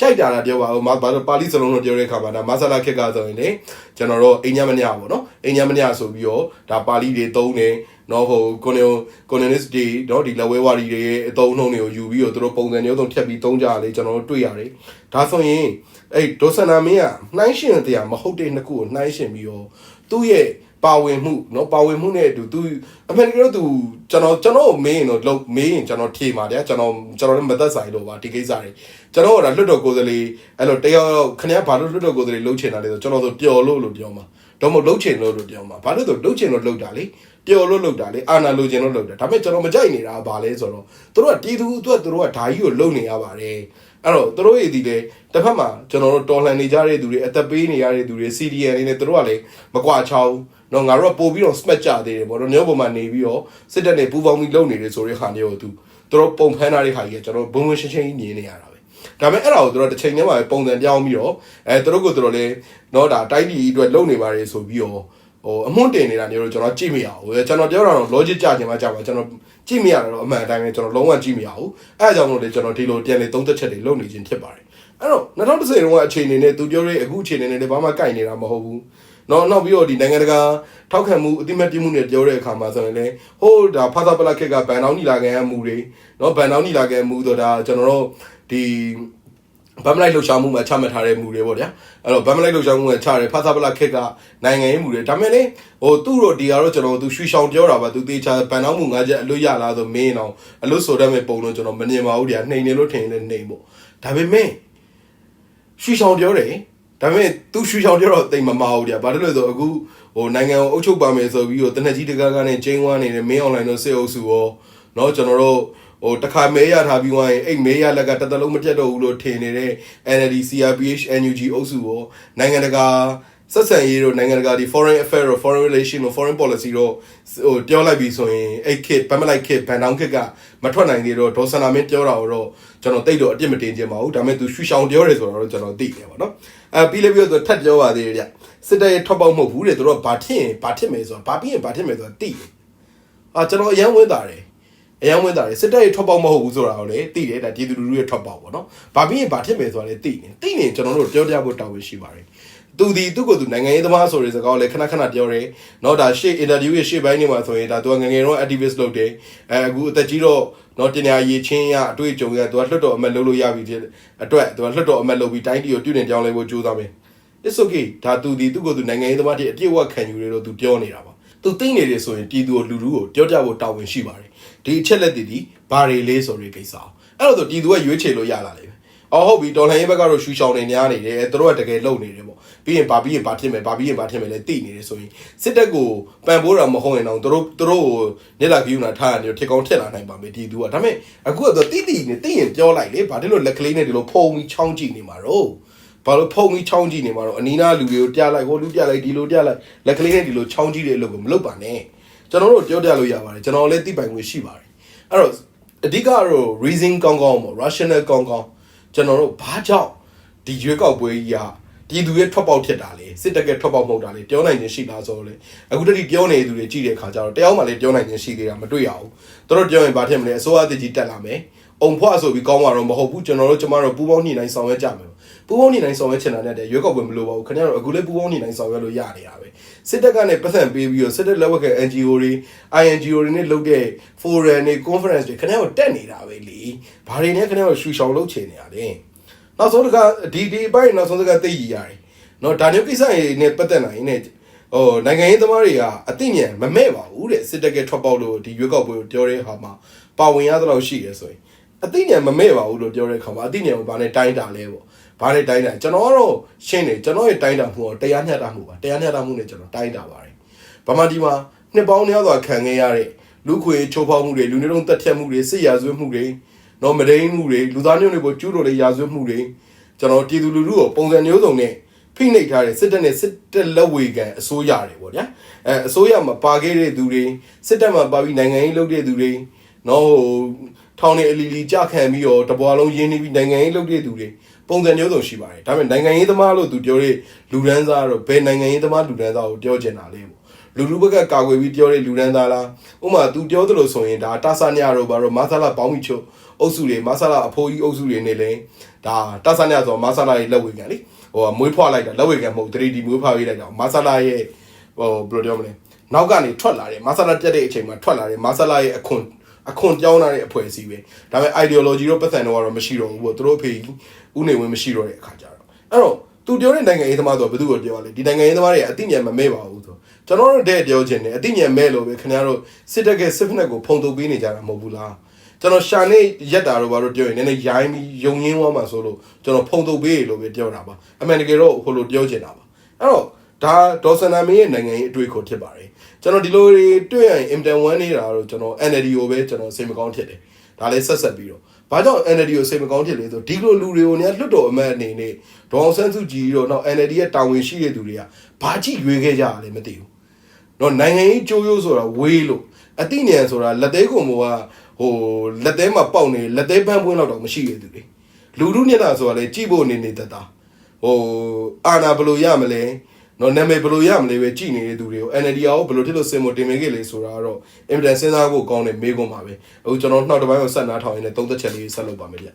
ကြိုက်တာလားပြောပါဦးမဘာလို့ပါဠိစလုံးလို့ပြောတဲ့အခါမှာဒါမဆလာခက်ကဆိုရင်လေကျွန်တော်တို့အိညာမညပေါ့နော်အိညာမညဆိုပြီးတော့ဒါပါဠိတွေသုံးတယ် နော်ဟိုကိုနေကိုနေနစ်ဒီတော့ဒီလက်ဝဲဝါဒီတွေရဲ့အသုံးအနှုန်းတွေကိုယူပြီးတော့သူတို့ပုံစံမျိုးစုံထက်ပြီးသုံးကြရလေကျွန်တော်တို့တွေ့ရတယ်ဒါဆိုရင်အဲ့ဒေါ်ဆနာမင်းကနှိုင်းရှင်တရားမဟုတ်တဲ့နှစ်ခုကိုနှိုင်းရှင်ပြီးတော့သူ့ရဲ့ပါဝင်မှုเนาะပါဝင်မှုနဲ့အတူသူအမှန်တကယ်တော့သူကျွန်တော်ကျွန်တော်မေးရင်တော့လောက်မေးရင်ကျွန်တော်ဖြေပါဗျာကျွန်တော်ကျွန်တော်လည်းမသက်ဆိုင်လို့ပါဒီကိစ္စတွေကျွန်တော်ကလွတ်တော်ကိုယ်စားလှယ်အဲ့လိုတယောက်ခဏဘာလို့လွတ်တော်ကိုယ်စားလှယ်လှုပ်ချင်တာလဲဆိုကျွန်တော်ဆိုပျော်လို့လို့ပြောမှာတော့မဟုတ်လှုပ်ချင်လို့လို့ပြောမှာဘာလို့ဆိုလှုပ်ချင်လို့လှုပ်တာလေ ပျော်လို့လှုပ်တာလေအာနာလိုချင်လို့လှုပ်တာဒါပေမဲ့ကျွန်တော်မကြိုက်နေတာကဘာလဲဆိုတော့တို့ကတီးသူအတွက်တို့ကဓာကြီးကိုလှုပ်နေရပါတယ်အဲ့တော့တို့ရဲ့ဒီလေတစ်ဖက်မှာကျွန်တော်တို့တော်လှန်နေကြတဲ့သူတွေအသက်ပေးနေရတဲ့သူတွေ CDN နေနဲ့တို့ကလည်းမကွာချောင်းတော့ငါတို့ကပို့ပြီးတော့ smack ကြသေးတယ်ပေါ့နော်ညောပေါ်မှာနေပြီးတော့စစ်တပ်နဲ့ပူးပေါင်းပြီးလုပ်နေတယ်ဆိုတဲ့ခါမျိုးကိုသူတို့ပုံဖမ်းထားတဲ့ခါကြီးကကျွန်တော်ဘုံဘုံရှင်းရှင်းကြီးမြင်နေရတာပဲဒါပေမဲ့အဲ့ဒါကိုတို့တစ်ချိန်တည်းမှာပုံစံပြောင်းပြီးတော့အဲတို့ကိုတို့လည်းတော့ဒါတိုင်းပြည်အတွက်လုပ်နေပါတယ်ဆိုပြီးတော့ ဟိုအမွှန်းတင်နေတာမျိုးတော့ကျွန်တော်ကြည့်မရဘူးကျွန်တော်ပြောတာတော့ logic ကြခြင်းမှကြပါကျွန်တော်ကြည့်မရတော့အမှန်အတိုင်းပဲကျွန်တော်လုံးဝကြည့်မရဘူးအဲအကြောင်းလို့လေကျွန်တော်ဒီလိုပြန်လေသုံးသက်ချက်တွေလုပ်နေခြင်းဖြစ်ပါတယ်အဲ့တော့2010တုန်းကအခြေအနေနဲ့သူပြောတဲ့အခုအခြေအနေနဲ့လည်းဘာမှကိုက်နေတာမဟုတ်ဘူးနော်နောက်ပြီးတော့ဒီနိုင်ငံတကာထောက်ခံမှုအတိမတ်ပြမှုနဲ့ပြောတဲ့အခါမှာဆိုရင်လည်းဟိုးဒါဖာသာပလခက်ကဘန်အောင်နီလာကန်အမှုတွေနော်ဘန်အောင်နီလာကန်အမှုဆိုတာကျွန်တော်တို့ဒီ ဗမ်မလိုက်လှုပ်ရှားမှုမှာချမှတ်ထားတဲ့မူတွေပေါ့ဗျာအဲ့တော့ဗမ်မလိုက်လှုပ်ရှားမှုမှာချတယ်ဖာသာပလာခက်ကနိုင်ငံရေးမူတွေဒါပေမဲ့လေဟိုသူ့တို့ဒီကတော့ကျွန်တော်သူရွှေရှောင်ပြောတာပါသူတေချာဗန်အောင်မှုငါးချက်အလွတ်ရလားဆိုမင်းအောင်အလွတ်ဆိုတတ်မဲ့ပုံလုံးကျွန်တော်မမြင်ပါဘူးဗျာနှိမ်နေလို့ထင်ရင်လည်းနှိမ်ပေါ့ဒါပေမဲ့ရွှေရှောင်ပြောတယ်ဒါပေမဲ့သူရွှေရှောင်ပြောတော့တိမ်မမအောင်ဗျာဘာလို့လဲဆိုအခုဟိုနိုင်ငံကိုအုပ်ချုပ်ပါမယ်ဆိုပြီးတော့တနက်ကြီးတကားကားနဲ့ကျင်းဝါနေတဲ့မင်းအွန်လိုင်းတို့စစ်အုပ်စုရောเนาะကျွန်တော်တို့ ဟိုတခါမဲရထားပြီးွားရင်အဲ့မဲရလက်ကတတလုံးမပြတ်တော့ဘူးလို့ထင်နေတဲ့ NLD CRPH NUG အုပ်စုရောနိုင်ငံတကာဆက်ဆံရေးတို့နိုင်ငံတကာဒီ foreign affair တို့ foreign relation တို့ foreign policy တို့ဟိုပြောလိုက်ပြီးဆိုရင်အဲ့ kit ဗမ်းမလိုက် kit ဘန်တောင်း kit ကမထွက်နိုင်သေးတော့ဒေါ်စနာမင်းပြောတာတော့ကျွန်တော်တိတ်တော့အပြစ်မတင်ချင်ပါဘူးဒါပေမဲ့သူရွှေရှောင်ပြောတယ်ဆိုတော့ကျွန်တော်သိတယ်ပေါ့နော်အဲပြီးလည်းပြီးတော့ထပ်ပြောပါသေးတယ်ဗျစစ်တပ်ရဲ့ထွက်ပေါက်မဟုတ်ဘူးတဲ့သူတို့ကဘာထင်ဘာထင်မယ်ဆိုတော့ဘာပြီးရင်ဘာထင်မယ်ဆိုတော့သိတယ်အာကျွန်တော်အရန်ဝင်တာတယ် အရန်ဝင်တာတယ်စစ်တပ်ရဲ့ထွက်ပေါက်မဟုတ်ဘူးဆိုတာကိုလည်းသိတယ်ဒါပြည်သူလူထုရဲ့ထွက်ပေါက်ပေါ့နော်ဘာပြီးရင်ဘာထင်မယ်ဆိုတာလည်းသိတယ်သိနေကျွန်တော်တို့ပြောပြဖို့တာဝန်ရှိပါတယ်သူဒီသူ့ကိုယ်သူနိုင်ငံရေးသမားဆိုတဲ့စကားကိုလည်းခဏခဏပြောတယ်။နော်ဒါရှေ့ interview ရဲ့ရှေ့ပိုင်းနေမှာဆိုရင်ဒါသူကငယ်ငယ်တော့ activist လုပ်တယ်။အဲအခုအသက်ကြီးတော့နော်တင်ညာရေးချင်းရအတွေ့အကြုံရသူကလွတ်တော်အမတ်လုပ်လို့ရပြီဖြစ်အတွက်သူကလွတ်တော်အမတ်လုပ်ပြီးတိုင်းပြည်ကိုပြုတင်ပြောင်းလဲဖို့ကြိုးစားမယ်။ It's okay ဒါသူဒီသူ့ကိုယ်သူနိုင်ငံရေးသမားတွေအပြည့်အဝခံယူရလို့သူပြောနေတာပါ။သူသိနေတယ်ဆိုရင်ပြည်သူကိုလူလူကိုပြောကြဖို့တာဝန်ရှိပါတယ်။ ဒီအချက်လက်တွေဒီဘာတွေလေးဆိုတဲ့ကိစ္စအောင်။အဲ့တော့ပြည်သူကရွေးချယ်လို့ရလာတယ်ပဲ။အော်ဟုတ်ပြီဒေါ်လာရေးဘက်ကတော့ရှူချောင်းနေများနေတယ်သူတို့ကတကယ်လုံနေတယ်ပေါ့ပြီးရင်ဘာပြီးရင်ဘာဖြစ်မယ်ဘာပြီးရင်ဘာဖြစ်မယ်လဲသိနေတယ်ဆိုရင်စစ်တပ်ကိုပံပိုးတာမဟုတ်ရင်တော့သူတို့သူတို့ကိုညက်လာကြည့်နာထားရတယ်ထစ်ကောင်းထက်လာနိုင်ပါမယ်ဒီသူကဒါပေမဲ့အခုကတော့တိတိနဲ့သိရင်ပြောလိုက်လေဘာလို့လက်ကလေးနဲ့ဒီလိုဖုံပြီးချောင်းကြည့်နေမှာတော့ဘာလို့ဖုံပြီးချောင်းကြည့်နေမှာတော့အနီးနားလူတွေကိုပြလိုက်ဟိုလူပြလိုက်ဒီလိုပြလိုက်လက်ကလေးနဲ့ဒီလိုချောင်းကြည့်တဲ့အလုပ်ကိုမလုပ်ပါနဲ့ ကျွန်တော်တို့ပြောပြလို့ရပါတယ်ကျွန်တော်လည်းသိပိုင်ခွင့်ရှိပါတယ်အဲ့တော့အဓိကတော့ reason ကောင်းကောင်းပေါ့ rational ကောင်းကောင်းကျွန်တော်တို့ဘာကြောင့်ဒီရွေးကောက်ပွဲကြီးကပြည်သူရဲ့ထွက်ပေါက်ဖြစ်တာလေစစ်တပ်ကထွက်ပေါက်မဟုတ်တာလေပြောနိုင်ခြင်းရှိလားဆိုတော့လေအခုတတိပြောနေသူတွေကြည့်တဲ့အခါကျတော့တယောက်မှလည်းပြောနိုင်ခြင်းရှိသေးတာမတွေ့ရဘူးသူတို့ပြောရင်ဘာဖြစ်မလဲအစိုးရအသစ်ကြီးတက်လာမယ်အုံဖွားဆိုပြီးကောင်းမှာတော့မဟုတ်ဘူးကျွန်တော်တို့ကျမတို့ပူပေါင်းညှိနှိုင်းဆောင်ရွက်ကြမယ်ပူပေါင်းညှိနှိုင်းဆောင်ရွက်ချင်တာနဲ့တည်းရွေးကောက်ပွဲမလိုပါဘူးခင်ဗျားတို့အခုလည်းပူပေါင်းညှိနှိုင်းဆောင်ရွက်လို့ရနေတာပဲ စစ်တပ်ကနေပတ်သက်ပေးပြီးတော့စစ်တပ်လက်ဝက်က NGO တွေ INGO တွေနဲ့လုပ်တဲ့ forum တွေ conference တွေခင်ဗျားတို့တက်နေတာပဲလीဘာတွေနဲ့ခင်ဗျားတို့ရှူရှောင်လုပ်ချင်နေရလဲနောက်ဆုံးတစ်ခါဒီဒီအပိုင်းနောက်ဆုံးတစ်ခါသိရရတယ်နော်ဒါမျိုးကိစ္စတွေနဲ့ပတ်သက်နိုင်ရင်ねဟိုနိုင်ငံရေးသမားတွေကအသိဉာဏ်မမဲ့ပါဘူးတဲ့စစ်တပ်ကထွက်ပေါက်လို့ဒီရွေးကောက်ပွဲကိုပြောတဲ့ဟာမှာပါဝင်ရသလောက်ရှိရဲဆိုရင်အသိဉာဏ်မမဲ့ပါဘူးလို့ပြောတဲ့အခါမှာအသိဉာဏ်ကိုဘာနဲ့တိုင်းတာလဲပေါ့ ဘာနဲ့တိုင်းတာကျွန်တော်ကတော့ရှင်းတယ်ကျွန်တော်ရဲ့တိုင်းတာမှုကတရားမျှတမှုပါတရားမျှတမှုနဲ့ကျွန်တော်တိုင်းတာပါတယ်ဗမာပြည်မှာနှစ်ပေါင်းများစွာခံခဲ့ရတဲ့လူခွေချိုးဖောက်မှုတွေလူမျိုးတုံးတက်ဖြတ်မှုတွေစစ်ရာဇဝတ်မှုတွေနော်မဒိန်မှုတွေလူသားမျိုးတွေကိုကျူးလွန်တဲ့ရာဇဝတ်မှုတွေကျွန်တော်ပြည်သူလူထုကိုပုံစံမျိုးစုံနဲ့ဖိနှိပ်ထားတဲ့စစ်တပ်နဲ့စစ်တပ်လက်ဝေကန်အစိုးရတယ်ပေါ့ဗျာအဲအစိုးရမှာပါခဲ့တဲ့သူတွေစစ်တပ်မှာပါပြီးနိုင်ငံရေးလုပ်တဲ့သူတွေနော်ဟိုထောင်နေအလီလီကြခံပြီးတော့တပွားလုံးရင်းနှီးပြီးနိုင်ငံရေးလုပ်တဲ့သူတွေ ပုံစံမျိုးစုံရှိပါတယ်ဒါပေမဲ့နိုင်ငံရေးသမားလို့သူပြောတဲ့လူဒန်းစားတော့ဘယ်နိုင်ငံရေးသမားလူဒန်းစားကိုပြောချင်တာလဲပေါ့လူလူဘက်ကကာကွယ်ပြီးပြောတဲ့လူဒန်းသားလားဥပမာ तू ပြောသလိုဆိုရင်ဒါတာဆာညတော့ဘာတော့မဆာလာပေါင်းမိချုပ်အုပ်စုတွေမဆာလာအဖိုးကြီးအုပ်စုတွေနေလဲဒါတာဆာညဆိုမဆာလာရဲ့လက်ဝေကန်လေဟိုမွေးဖွားလိုက်တာလက်ဝေကန်မဟုတ် 3D မွေးဖွားပေးလိုက်တာမဆာလာရဲ့ဟိုဘယ်လိုပြောမလဲနောက်ကနေထွက်လာတယ်မဆာလာတက်တဲ့အချိန်မှာထွက်လာတယ်မဆာလာရဲ့အခွန်အခွန်ပြောင်းလာတဲ့အဖွဲ့အစည်းပဲဒါပေမဲ့ ideology တော့ပတ်သက်တော့ကတော့မရှိတော့ဘူးပေါ့သူတို့အဖေ ဦးနေဝင်မရှိတော့တဲ့အခါကျတော့အဲ့တော့သူပြောတဲ့နိုင်ငံရေးသမားဆိုဘယ်သူကိုပြောရလဲဒီနိုင်ငံရေးသမားတွေကအသိဉာဏ်မမဲ့ပါဘူးဆိုကျွန်တော်တို့တဲ့ပြောခြင်းနဲ့အသိဉာဏ်မဲ့လို့ပဲခင်ဗျားတို့စစ်တပ်ကစစ်ဖက်ကိုဖုံတုပ်ပေးနေကြတာမဟုတ်ဘူးလားကျွန်တော်ရှာနေရက်တာတော့ဘာလို့ပြောရင်နည်းနည်းရိုင်းပြီးယုံရင်းသွားမှာဆိုလို့ကျွန်တော်ဖုံတုပ်ပေးလို့ပဲပြောတာပါအမှန်တကယ်တော့ဟိုလိုပြောချင်တာပါအဲ့တော့ဒါဒေါ်စနာမင်းရဲ့နိုင်ငံရေးအတွေ့အခေါ်ဖြစ်ပါတယ်ကျွန်တော်ဒီလိုတွေတွေ့ရရင် M1 နေတာတော့ကျွန်တော် NLD ကိုပဲကျွန်တော်စိတ်မကောင်းဖြစ်တယ်ဒါလည်းဆက်ဆက်ပြီးတော့ ဘာကြောင့် NLD ကိုစိတ်မကောင်းဖြစ်လဲဆိုဒီလိုလူတွေကိုเนี่ยလွတ်တော်အမတ်အနေနဲ့ဒေါအောင်ဆန်းစုကြည်တော့နောက် NLD ရဲ့တာဝန်ရှိတဲ့သူတွေကဘာကြည့်ရွေးခဲ့ကြရလဲမသိဘူးတော့နိုင်ငံရေးကြိုးရိုးဆိုတာဝေးလို့အတိဉာဏ်ဆိုတာလက်သေးကုန်ဘောကဟိုလက်သေးမှာပေါက်နေလက်သေးပန်းပွင့်လောက်တော့မရှိရသူတွေလူလူညတာဆိုတာလေကြည့်ဖို့နေနေတတ်တာဟိုအာနာဘယ်လိုရမလဲ နော်နာမည်ဘယ်လိုရမလဲပဲကြည်နေတဲ့သူတွေကို NLD ရောဘယ်လိုထစ်လို့စင်မတင်မခဲ့လေဆိုတာကတော့အင်မတန်စဉ်းစားဖို့ကောင်းတဲ့မေးခွန်းပါပဲအခုကျွန်တော်နှောက်တစ်ပိုင်းကိုဆက်နားထောင်ရင်းနဲ့သုံးသက်ချက်လေးဆက်လုပ်ပါမယ်ဗျ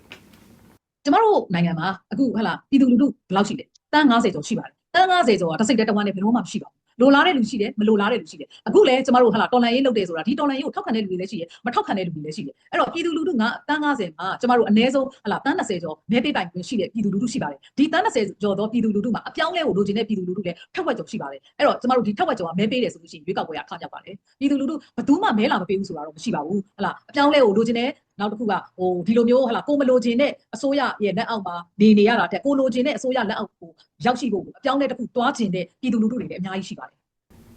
ကျမတို့နိုင်ငံမှာအခုဟလာပြည်သူလူထုဘယ်လောက်ရှိလဲတန်း90ကျော်ရှိပါတယ်တန်း90ကျော်ကတစ်စိတ်တည်းတစ်ဝမ်းနဲ့ဘယ်တော့မှမရှိပါဘူး လိုလားတဲ့လူရှိတယ်မလိုလားတဲ့လူရှိတယ်အခုလည်းကျမတို့ဟာလာတော်လန်ရေးလုပ်တယ်ဆိုတာဒီတော်လန်ရေးကိုထောက်ခံတဲ့လူတွေလည်းရှိတယ်မထောက်ခံတဲ့လူတွေလည်းရှိတယ်အဲ့တော့ပြည်သူလူထုကတန်း90မှာကျမတို့အနည်းဆုံးဟာလာတန်း20ကျော်မဲပေးပိုင်ခွင့်ရှိတဲ့ပြည်သူလူထုရှိပါတယ်ဒီတန်း20ကျော်သောပြည်သူလူထုမှာအပြောင်းလဲကိုလိုချင်တဲ့ပြည်သူလူထုလည်းထက်ဝက်ကျော်ရှိပါတယ်အဲ့တော့ကျမတို့ဒီထက်ဝက်ကျော်ကမဲပေးတယ်ဆိုလို့ရှိရင်ရွေးကောက်ပွဲကအခါကြပါတယ်ပြည်သူလူထုဘယ်သူမှမဲလာမပေးဘူးဆိုတာတော့မရှိပါဘူးဟာလာအပြောင်းလဲကိုလိုချင်တဲ့ နောက်တစ်ခုကဟိုဒီလိုမျိုးဟာလာကိုမလိုချင်တဲ့အစိုးရရဲ့လက်အောက်မှာနေနေရတာတဲ့ကိုလိုချင်တဲ့အစိုးရလက်အောက်ကိုရောက်ရှိဖို့အပြောင်းလဲတစ်ခုတွားချင်တဲ့ပြည်သူလူထုတွေလည်းအများကြီးရှိပါတယ်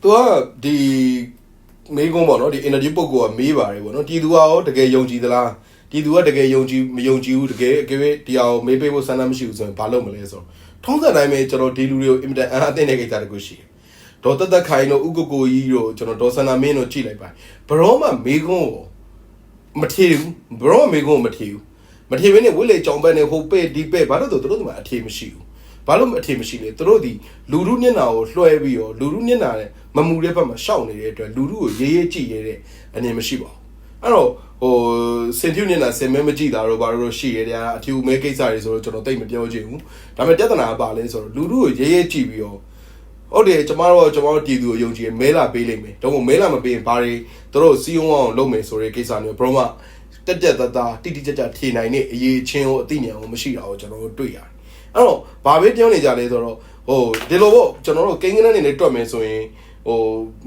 သူကဒီမေးခွန်းပေါ့နော်ဒီ energy ပုဂ္ဂိုလ်ကမေးပါတယ်ပေါ့နော်တီသူကရောတကယ်ယုံကြည်သလားတီသူကတကယ်ယုံကြည်မယုံကြည်ဘူးတကယ်အကယ်၍ဒီအောင်မေးပေးဖို့ဆန္ဒမရှိဘူးဆိုရင်ဘာလုပ်မလဲဆိုတော့ထုံးစံတိုင်းပဲကျွန်တော်ဒီလူတွေကိုအင်မတန်အအသိတဲ့ကိစ္စတခုရှိတယ်ဒေါ်တသက်ခိုင်တို့ဥက္ကကိုကြီးတို့ကျွန်တော်ဒေါ်ဆန္ဒမင်းတို့ကြည့်လိုက်ပါဘရောမှမေးခွန်းကို မထည့်ဘူးဘရောမေးခွန်းကိုမထည့်ဘူးမထည့်ဘဲနဲ့ဝိလေကြောင်ပန်းနဲ့ဟိုပဲ့ဒီပဲ့ဘာလို့ဆိုသူတို့ကအထည်မရှိဘူးဘာလို့အထင်မရှိလဲသူတို့ဒီလူလူမျက်နှာကိုလွှဲပြီးတော့လူလူမျက်နှာနဲ့မမူတဲ့ဘက်မှာရှောက်နေတဲ့အတွက်လူလူကိုရေးရေးကြည့်ရတဲ့အနေမရှိပါဘူးအဲ့တော့ဟိုစင်ဖြူမျက်နှာစင်မဲမကြည့်တာတော့ဘာလို့ရှိရတဲ့အထူးမဲကိစ္စတွေဆိုတော့ကျွန်တော်တိတ်မပြောချင်ဘူးဒါပေမဲ့ပြဿနာကပါလဲဆိုတော့လူလူကိုရေးရေးကြည့်ပြီးတော့ ဟုတ်တယ်ကျမတို့ကျမတို့တည်သူကိုယုံကြည်မဲလာပေးလိမ့်မယ်တော့မဲလာမပေးရင်ဘာတွေသူတို့စီးအောင်အောင်လုပ်မယ်ဆိုတဲ့ကိစ္စမျိုးဘရောမတက်တက်တသားတိတိကျကျဖြေနိုင်တဲ့အရေးချင်းကိုအသိဉာဏ်ကိုမရှိတာကိုကျွန်တော်တို့တွေ့ရတယ်အဲ့တော့ဘာပဲပြောနေကြလဲဆိုတော့ဟိုဒီလိုပေါ့ကျွန်တော်တို့ကိန်းကနန်းနေနဲ့တွက်မယ်ဆိုရင်ဟို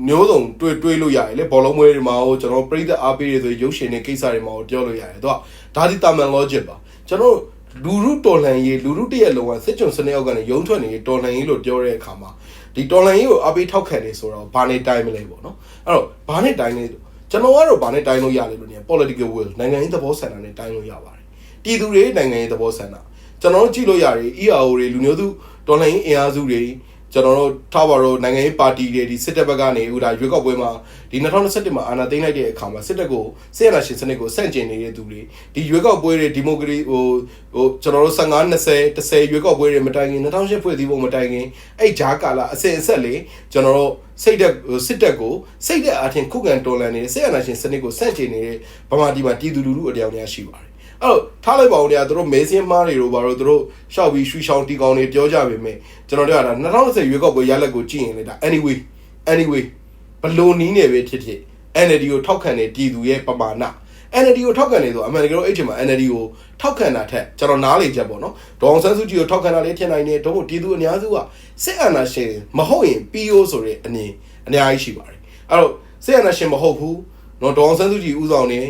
မျိုးစုံတွေးတွေးလို့ရတယ်လေဘောလုံးမွေးတွေမှာဟိုကျွန်တော်ပြိသက်အားပေးရဆိုရုပ်ရှင်နဲ့ကိစ္စတွေမှာဟိုပြောလို့ရတယ်သူကဒါဒီတာမန် logic ပါကျွန်တော်လူရုတော်လှန်ရေးလူရုတရက်လုံးကစစ်ကြုံစနေရောက်ကနေရုံထွက်နေတော်လှန်ရေးလို့ပြောတဲ့အခါမှာ ဒီတော်လှန်ရေးကိုအားပေးထောက်ခံနေဆိုတော့ဘာနဲ့တိုင်းမလဲပေါ့နော်အဲ့တော့ဘာနဲ့တိုင်းလဲကျွန်တော်ကတော့ဘာနဲ့တိုင်းလို့ရလဲလို့နေ political will နိုင်ငံရေးသဘောဆန္ဒနဲ့တိုင်းလို့ရပါတယ်ပြည်သူတွေနိုင်ငံရေးသဘောဆန္ဒကျွန်တော်တို့ကြည့်လို့ရတယ် EAO တွေလူမျိုးစုတော်လှန်ရေးအင်အားစုတွေကျွန်တော်တို့ထားပါတော့နိုင်ငံရေးပါတီတွေဒီစစ်တပ်ဘက်ကနေဥဒါရွေးကောက်ပွဲမှာ ဒီ2021မှာအာဏာသိမ်းလိုက်တဲ့အခါမှာစစ်တပ်ကိုစစ်အာဏာရှင်စနစ်ကိုဆန့်ကျင်နေတဲ့သူတွေဒီရွေးကောက်ပွဲတွေဒီမိုကရေဟိုဟိုကျွန်တော်တို့15 20 10ရွေးကောက်ပွဲတွေမတိုင်ခင်2008ဖွဲ့စည်းပုံမတိုင်ခင်အဲ့ဂျားကာလာအစဉ်အဆက်လေးကျွန်တော်တို့စိတ်တက်စစ်တပ်ကိုစိတ်တက်အားဖြင့်ခုခံတော်လှန်နေတဲ့စစ်အာဏာရှင်စနစ်ကိုဆန့်ကျင်နေတဲ့ဗမာပြည်မှာပြည်သူလူထုအတရားများရှိပါတယ်အဲ့တော့ထားလိုက်ပါဦးတရားသူတို့မဲစင်းမားတွေတို့ဘာလို့သူတို့ရှောက်ပြီးရွှီရှောင်းတီကောင်တွေပြောကြပေမဲ့ကျွန်တော်တို့ကဒါ2020ရွေးကောက်ပွဲရလက်ကိုကြည့်ရင်လေဒါ anyway anyway ဘလို့နီးနေပဲဖြစ်ဖြစ် NLD ကိုထောက်ခံတဲ့ပြည်သူရဲ့ပမာဏ NLD ကိုထောက်ခံနေဆိုအမှန်တကယ်တော့အဲ့ချိန်မှာ NLD ကိုထောက်ခံတာထက်ကျွန်တော်နားလေချက်ပေါ့နော်ဒေါအောင်ဆန်းစုကြည်ကိုထောက်ခံတာလေးထင်နိုင်တယ်တို့ပြည်သူအများစုကစစ်အာဏာရှင်မဟုတ်ရင် PO ဆိုတဲ့အမြင်အများကြီးရှိပါတယ်အဲ့တော့စစ်အာဏာရှင်မဟုတ်ဘူးနော်ဒေါအောင်ဆန်းစုကြည်ဦးဆောင်နေ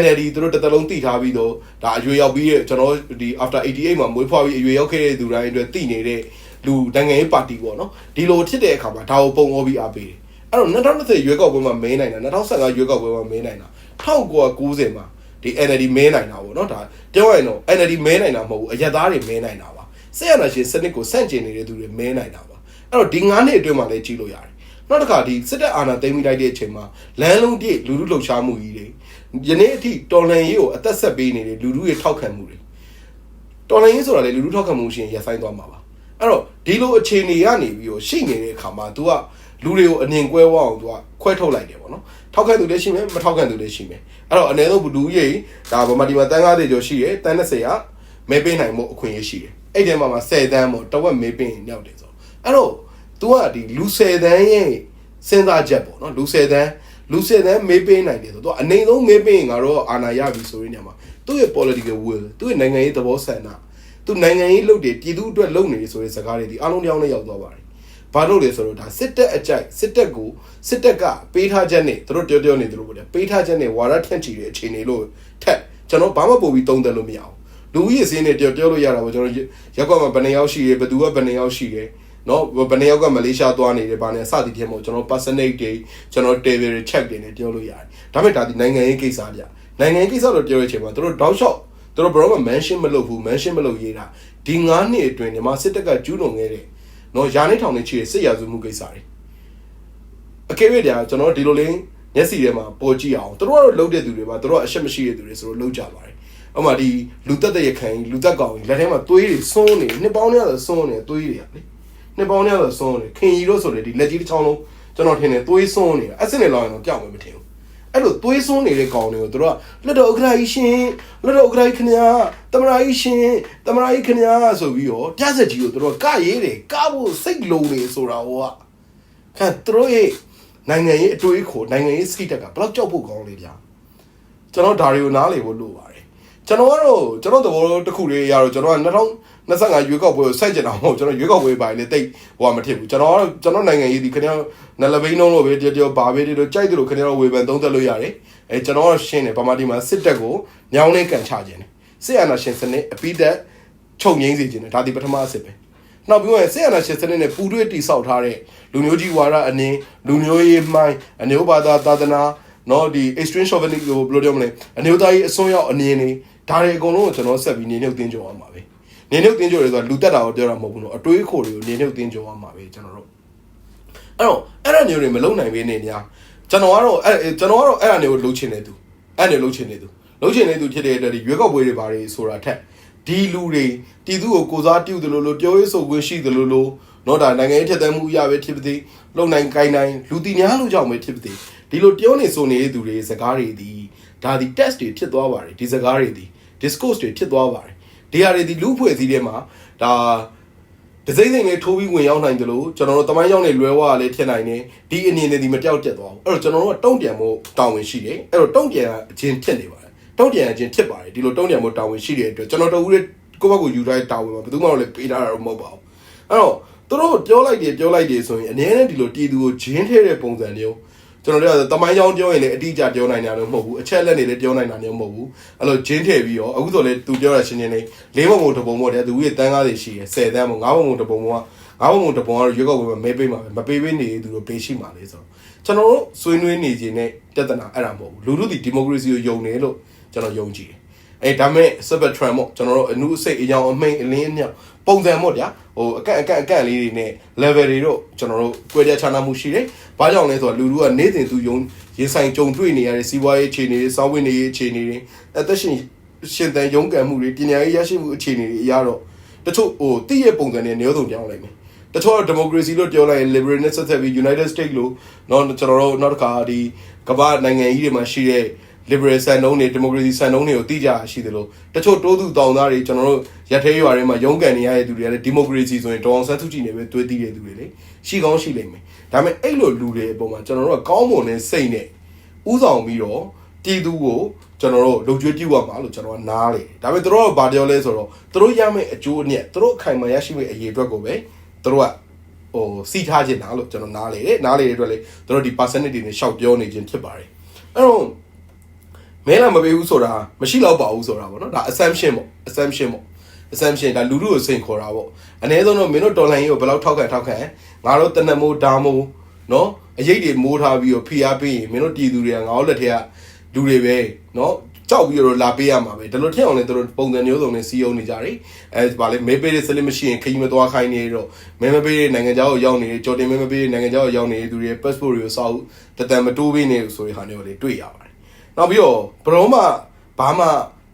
NLD သူတို့တစ်သက်လုံးတည်ထားပြီးတော့ဒါအရွယ်ရောက်ပြီးတဲ့ကျွန်တော်ဒီ after 88မှာမွေးဖွားပြီးအရွယ်ရောက်ခဲ့တဲ့သူတိုင်းအတွက်တည်နေတဲ့လူနိုင်ငံရေးပါတီပေါ့နော်ဒီလိုဖြစ်တဲ့အခါမှာဒါကိုပုံဩပြီးအားပေးတယ် အဲ့တော့2020ရွေးကောက်ပွဲမှာမင်းနိုင်တာ2015ရွေးကောက်ပွဲမှာမင်းနိုင်တာ1990မှာဒီ NLD မင်းနိုင်တာပေါ့နော်ဒါပြောရရင်တော့ NLD မင်းနိုင်တာမဟုတ်ဘူးအရက်သားတွေမင်းနိုင်တာပါဆက်ရနာရှင်စနစ်ကိုစန့်ကျင်နေတဲ့သူတွေမင်းနိုင်တာပါအဲ့တော့ဒီ9နှစ်အတွင်းမှာလည်းကြည့်လို့ရတယ်နောက်တစ်ခါဒီစစ်တပ်အာဏာသိမ်းပြီးလိုက်တဲ့အချိန်မှာလမ်းလုံးပြည့်လူလူလှုပ်ရှားမှုကြီးတွေယနေ့အထိတော်လှန်ရေးကိုအသက်ဆက်ပေးနေတဲ့လူလူရဲ့ထောက်ခံမှုတွေတော်လှန်ရေးဆိုတာလေလူလူထောက်ခံမှုရှင်ရပ်ဆိုင်းသွားမှာပါအဲ့တော့ဒီလိုအခြေအနေကနေပြီးတော့ရှိနေတဲ့အခါမှာ तू က လူတွေကိုအမြင်ကွဲဝအောင် तू ကခွဲထုတ်လိုက်တယ်ပေါ့နော်ထောက်ခံသူလည်းရှိမယ်မထောက်ခံသူလည်းရှိမယ်အဲ့တော့အ ਨੇ ဆုံးဘူးကြီးဒါဗမာဒီမှာတန်း90ကျော်ရှိတယ်တန်း30ကမဲပေးနိုင်မှုအခွင့်အရေးရှိတယ်အဲ့ဒီမှာမှာ10တန်းပေါ့တဝက်မဲပေးရင်ရောက်တယ်ဆိုအဲ့တော့ तू ကဒီလူ10တန်းရဲ့စဉ်းစားချက်ပေါ့နော်လူ10တန်းလူ10တန်းမေးပေးနိုင်တယ်ဆိုတော့အနေဆုံးမေးပေးရင်ငါတော့အာဏာရပြီဆိုရင်းညမှာသူ့ရဲ့ political will သူ့ရဲ့နိုင်ငံရေးသဘောဆန္ဒသူနိုင်ငံရေးလုပ်တယ်ပြည်သူအတွက်လုပ်နေတယ်ဆိုတဲ့စကားတွေဒီအားလုံးတောင်းနဲ့ရောက်သွားပါတယ်။ ဘာလို့လဲဆိုတော့ဒါစစ်တပ်အကြိုက်စစ်တပ်ကိုစစ်တပ်ကပေးထားချက်နဲ့သူတို့ပြောပြောနေသူတို့ပေါ့လေပေးထားချက်နဲ့ဝါရထန့်ချီတဲ့အခြေအနေလို့ထက်ကျွန်တော်ဘာမှပို့ပြီးတုံးတယ်လို့မရဘူး။လူကြီးအစင်းနဲ့ပြောပြောလို့ရတာပေါ့ကျွန်တော်ရက်ကွက်မှာဘယ်နှယောက်ရှိရဲဘယ်သူကဘယ်နှယောက်ရှိရဲနော်ဘယ်နှယောက်ကမလေးရှားသွားနေတယ်ဗာနဲ့စသည်ဖြင့်မို့ကျွန်တော် personate တွေကျွန်တော် table တွေ check တွေနဲ့ပြောလို့ရတယ်ဒါပေမဲ့ဒါဒီနိုင်ငံရေးကိစ္စပြနိုင်ငံရေးကိစ္စလို့ပြောတဲ့အချိန်မှာတို့တောက်လျှောက်တို့ဘရောမ mention မလုပ်ဘူး mention မလုပ်ရေးတာဒီ9နှစ်အတွင်းညီမစစ်တပ်ကကျူးလွန်ခဲ့တဲ့ နော်ယာနေထောင်နေချီတဲ့စစ်ရာဇဝမှုကိစ္စတွေအကယ်၍တရားကျွန်တော်ဒီလိုလေးမျက်စိထဲမှာပေါ်ကြည့်အောင်တို့ကတော့လှုပ်တဲ့သူတွေပါတို့ကအရှက်မရှိတဲ့သူတွေဆိုတော့လှုပ်ကြပါတယ်အမှဒီလူသက်တဲ့ရခိုင်လူသက်ကောင်ကြီးလက်ထဲမှာသွေးတွေစွန်းနေနှစ်ပေါင်းများဆိုစွန်းနေသွေးတွေကလေနှစ်ပေါင်းများဆိုစွန်းနေခင်ကြီးတို့ဆိုလေဒီလက်ကြီးတစ်ချောင်းလုံးကျွန်တော်ထင်တယ်သွေးစွန်းနေတာအစစ်နေလောက်ရင်တော့ကြောက်မှမထင်ဘူး အဲ့လိုသွေးစွန်းနေတဲ့ကောင်တွေကိုတို့ကလက်တော်ဥက္ကရာကြီးရှင်လက်တော်ဥက္ကရာကြီးခင်ဗျာတမရာကြီးရှင်တမရာကြီးခင်ဗျာဆိုပြီးတော့ပြဆက်ကြီးကိုတို့ကကရေးတယ်ကဖို့စိတ်လုံးနေဆိုတာဟောကခံသူတို့ရဲ့နိုင်ငံရေးအတွေ့အခေါ်နိုင်ငံရေးစကိတက်ကဘယ်လောက်ကြောက်ဖို့ကောင်းလဲဗျာကျွန်တော်ဒါတွေကိုနားလည်ဖို့လိုပါတယ်ကျွန်တော်ကတော့ကျွန်တော်သဘောတစ်ခုလေးရတော့ကျွန်တော်က 2025ရွေးကောက်ပွဲကိုစိုက်ကြတာမဟုတ်ကျွန်တော်ရွေးကောက်ပွဲပိုင်းလေတိတ်ဟိုမဖြစ်ဘူးကျွန်တော်ကတော့ကျွန်တော်နိုင်ငံရေးဒီခင်ဗျာနလဘိန်းလုံးလို့ပဲတယောဘာပဲဒီလိုကြိုက်တယ်လို့ခင်ဗျားဝေဖန်သုံးသပ်လို့ရတယ်အဲကျွန်တော်ကရှင်းတယ်ဗမာပြည်မှာစစ်တပ်ကိုညောင်းနှင်းကန်ချခြင်းတယ်စစ်အာဏာရှင်စနစ်အပိသက်ချုပ်ငိမ့်စေခြင်းတယ်ဒါဒီပထမအစစ်ပဲနောက်ပြီးတော့ဆေးရနာရှင်စနစ်နဲ့ပူတွဲတိဆောက်ထားတဲ့လူမျိုးကြီးဝါဒအနည်းလူမျိုးရေးမှိုင်းအမျိုးဘာသာသာသနာနော်ဒီ extreme chauvinism ကိုဘယ်လိုပြောမလဲအမျိုးသားရေးအစွန်းရောက်အနည်းနေဒါတွေအကုန်လုံးကိုကျွန်တော်ဆက်ပြီးနေနှုတ်တင်းကြအောင်ပါပဲ နေနှုတ်တင်းကြတယ်ဆိုတာလူတက်တာကိုပြောတာမဟုတ်ဘူးနော်အတွေးအခေါ်တွေကိုနေနှုတ်တင်းကြအောင်ပါပဲကျွန်တော်တို့အဲ့တော့အဲ့ဒါမျိုးတွေမလုံနိုင်ဘဲနေ냐ကျွန်တော်ကတော့အဲ့ကျွန်တော်ကတော့အဲ့ဒါမျိုးကိုလှုပ်ချင်နေသူအဲ့ဒါမျိုးလှုပ်ချင်နေသူလှုပ်ချင်နေသူဖြစ်တဲ့အတွက်ဒီရွေးကောက်ပွဲတွေဘာတွေဆိုတာထက်ဒီလူတွေတီသူကိုကိုစားပြုတယ်လို့လို့ပြောရေးဆိုခွင့်ရှိတယ်လို့လို့တော့ဒါနိုင်ငံရေးထက်သန်မှုအရပဲဖြစ်ပါသေးလုံနိုင်ကိုင်းနိုင်လူတီများလို့ကြောင့်ပဲဖြစ်ပါသေးဒီလိုပြောနေဆိုနေတဲ့သူတွေစကားတွေဒီဒါဒီ test တွေဖြစ်သွားပါတယ်ဒီစကားတွေဒီ discourse တွေဖြစ်သွားပါတယ် ဒီဟာတွေဒီလူဖွဲ့စည်းထဲမှာဒါဒစိမ့်စိမ့်လေးထိုးပြီးဝင်ရောက်နိုင်တယ်လို့ကျွန်တော်တို့တမိုင်းရောက်နေလွဲဝါကလေးဖြစ်နိုင်တယ်ဒီအနေနဲ့ဒီမပြောက်တက်သွားဘူးအဲ့တော့ကျွန်တော်တို့ကတုံ့ပြန်ဖို့တာဝန်ရှိတယ်အဲ့တော့တုံ့ပြန်ခြင်းဖြစ်နေပါတယ်တုံ့ပြန်ခြင်းဖြစ်ပါတယ်ဒီလိုတုံ့ပြန်မှုတာဝန်ရှိတဲ့အတွက်ကျွန်တော်တို့ဦးရဲ့ကိုယ့်ဘက်ကိုယူထားတဲ့တာဝန်မှာဘယ်သူမှတော့လည်းပေးထားတာတော့မဟုတ်ပါဘူးအဲ့တော့သူတို့ပြောလိုက်တယ်ပြောလိုက်တယ်ဆိုရင်အနည်းနဲ့ဒီလိုတီသူကိုဂျင်းထဲတဲ့ပုံစံမျိုး ကျွန်တော်တို့ကတမိုင်းကြောင်းပြောရင်လည်းအတိအကျပြောနိုင်တာလည်းမဟုတ်ဘူးအချက်လက်နေလည်းပြောနိုင်တာလည်းမဟုတ်ဘူးအဲ့လိုဂျင်းထည့်ပြီးတော့အခုဆိုလည်းသူပြောတာရှင်းရှင်းလေးလေးပုံပုံတစ်ပုံပေါ့တဲ့သူရဲ့တန်းကားတွေရှိရယ်10တန်းပုံ9ပုံပုံတစ်ပုံက9ပုံပုံတစ်ပုံကတော့ရွေးကောက်ပွဲမှာမဲပေးမှာပဲမပေးပေးနေသူတို့ပေးရှိမှာလေဆိုတော့ကျွန်တော်တို့ဆွေးနွေးနေခြင်းနဲ့ပြဿနာအဲ့ဒါမဟုတ်ဘူးလူလူဒီဒီမိုကရေစီကိုယုံနေလို့ကျွန်တော်ယုံကြည်တယ်အဲဒါမဲ့ cyber trend ပေါ့ကျွန်တော်တို့အနုအစိတ်အကြောင်းအမိန်အလင်းအမြောက် ပုံစံပေါ့ဗျာဟိုအကန့်အကန့်အကန့်လေးတွေနဲ့ level တွေတော့ကျွန်တော်တို့ကြွယ်ကြချနာမှုရှိတယ်။ဘာကြောင့်လဲဆိုတော့လူလူကနေ့စဉ်သူယုံရေဆိုင်ကြုံတွေ့နေရတဲ့စီးပွားရေးအခြေအနေတွေစောင်းဝင်နေရေးအခြေအနေတွေအသက်ရှင်ရှင်သန်ရုန်းကန်မှုတွေပညာရေးရရှိမှုအခြေအနေတွေအရတော့တချို့ဟိုတည့်ရဲ့ပုံစံနဲ့မျိုးစုံပြောင်းလိုက်မယ်။တချို့တော့ democracy လို့ပြောလိုက်ရင် liberal နဲ့ဆက်ဆက်ပြီး United States လို့တော့ကျွန်တော်တို့နောက်တစ်ခါဒီကမ္ဘာနိုင်ငံကြီးတွေမှာရှိတဲ့ liberal စံနှုန်းတွေ democracy စံနှုန်းတွေကိုသိကြရှိသလိုတချို့တိုးသူတောင်းသားတွေကျွန်တော်တို့ရထဲရွာတွေမှာရုန်းကန်နေရတဲ့သူတွေကလည်း democracy ဆိုရင်ဒေါအောင်ဆန်းစုကြည်နေပဲတွေးသိတဲ့သူတွေလေရှိကောင်းရှိလိမ့်မယ်ဒါပေမဲ့အဲ့လိုလူတွေအပေါ်မှာကျွန်တော်တို့ကကောင်းမွန်တဲ့စိတ်နဲ့ဥဆောင်ပြီးတော့တည်သူကိုကျွန်တော်တို့လုံကျွေးပြုတ်ရမှာလို့ကျွန်တော်ကနားလေဒါပေမဲ့သူတို့ကဘာပြောလဲဆိုတော့သူတို့ရမယ့်အကျိုးအမြတ်သူတို့အခိုင်အမာရရှိမယ့်အရေးအတွက်ကိုပဲသူတို့ကဟိုစီထားခြင်းတာလို့ကျွန်တော်နားလေတယ်နားလေတဲ့အတွက်လေသူတို့ဒီ personality နဲ့ရှောက်ပြောနေခြင်းဖြစ်ပါတယ်အဲ့တော့ မဲလာမပေးဘူးဆိုတာမရှိတော့ပါဘူးဆိုတာပေါ့နော်ဒါ assumption ပေါ့ assumption ပေါ့ assumption ဒါလူလူကိုစိန်ခေါ်တာပေါ့အနည်းဆုံးတော့မင်းတို့ဒေါ်လာရင်းကိုဘယ်လောက်ထောက်ခံထောက်ခံငါတို့တနက်မိုးဒါမိုးနော်အရေးတွေမိုးထားပြီးတော့ဖိအားပေးရင်မင်းတို့တည်သူတွေကငါတို့လက်ထက်ကလူတွေပဲနော်ကြောက်ပြီးတော့လာပေးရမှာပဲဒါလိုထက်အောင်လဲတို့ပုံစံမျိုးစုံနဲ့စီးအောင်နေကြတယ်အဲဗာလေမဲပေးတဲ့စလစ်မရှိရင်ခကြီးမသွားခိုင်းနေတော့မဲမပေးတဲ့နိုင်ငံခြားကိုရောက်နေတယ်ကြော်တင်မဲမပေးတဲ့နိုင်ငံခြားကိုရောက်နေတဲ့သူတွေ passport တွေကိုစောက်တတန်မတိုးပေးနေလို့ဆိုတဲ့ဟာမျိုးလေးတွေ့ရပါတယ် နောက်ပြီးတော့ဘရောမှဘာမှ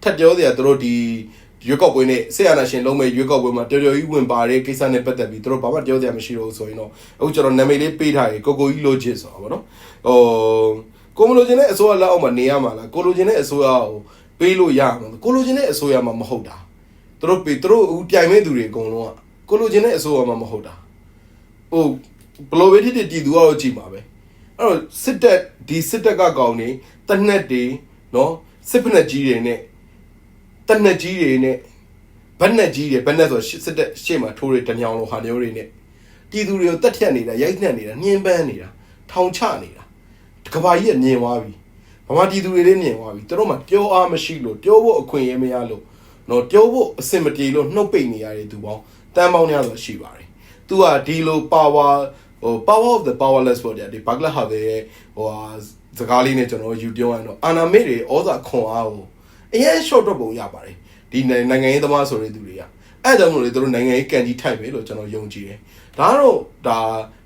ထပ်ပြောစရာသူတို့ဒီရွေးကောက်ပွဲနဲ့ဆေးရနာရှင်လုံးမဲ့ရွေးကောက်ပွဲမှာတော်တော်ကြီးဝင်ပါတဲ့ကိစ္စနဲ့ပတ်သက်ပြီးသူတို့ဘာမှပြောစရာမရှိတော့ဘူးဆိုရင်တော့အခုကျွန်တော်နာမည်လေးပေးထားရေကိုကိုကြီးလိုချစ်ဆိုတာပေါ့နော်ဟိုကိုမလိုချင်တဲ့အစိုးရလက်အောက်မှာနေရမှာလားကိုလိုချင်တဲ့အစိုးရကိုပေးလို့ရမှာကိုလိုချင်တဲ့အစိုးရမှာမဟုတ်တာသူတို့ပေးသူတို့အခုပြိုင်မဲ့သူတွေအကုန်လုံးကကိုလိုချင်တဲ့အစိုးရမှာမဟုတ်တာဟိုဘလိုပဲဖြစ်ဖြစ်တည်သူကတော့ကြည်မှာပဲအဲ့တော့စစ်တပ် ဒီစစ်တပ်ကကောင်နေတနက်တွေနော်စစ်ဖက်နဲ့ကြီးတွေနဲ့တနက်ကြီးတွေနဲ့ဗက်နဲ့ကြီးတွေဗက်နဲ့ဆိုစစ်တပ်ရှေ့မှာထိုးတွေတညောင်လိုဟာမျိုးတွေနဲ့ပြည်သူတွေကိုတက်ထက်နေတာရိုက်နှက်နေတာနှင်းပန်းနေတာထောင်ချနေတာကဘာကြီးကမြင်သွားပြီဗမာပြည်သူတွေလည်းမြင်သွားပြီသူတို့မှပြောအားမရှိလို့ပြောဖို့အခွင့်အရေးမရလို့နော်ပြောဖို့အစင်မပြေလို့နှုတ်ပိတ်နေရတဲ့သူပေါင်းတန်းပေါင်းများစွာရှိပါတယ်သူကဒီလို power ဟို power of the powerless ပေါ့တဲ့ဒီဘဂလဟာတဲ့ဟိုဟာစကားလေးနဲ့ကျွန်တော်ယူပြောရတော့အာနာမေတွေဩဇာခွန်အားကိုအရင် short တော့ပုံရပါတယ်ဒီနိုင်ငံရေးသမားဆိုတဲ့သူတွေကအဲ့ဒါကြောင့်မို့လေသူတို့နိုင်ငံရေးကန်ကြီးထိုက်ပဲလို့ကျွန်တော်ယုံကြည်တယ်ဒါကတော့ဒါ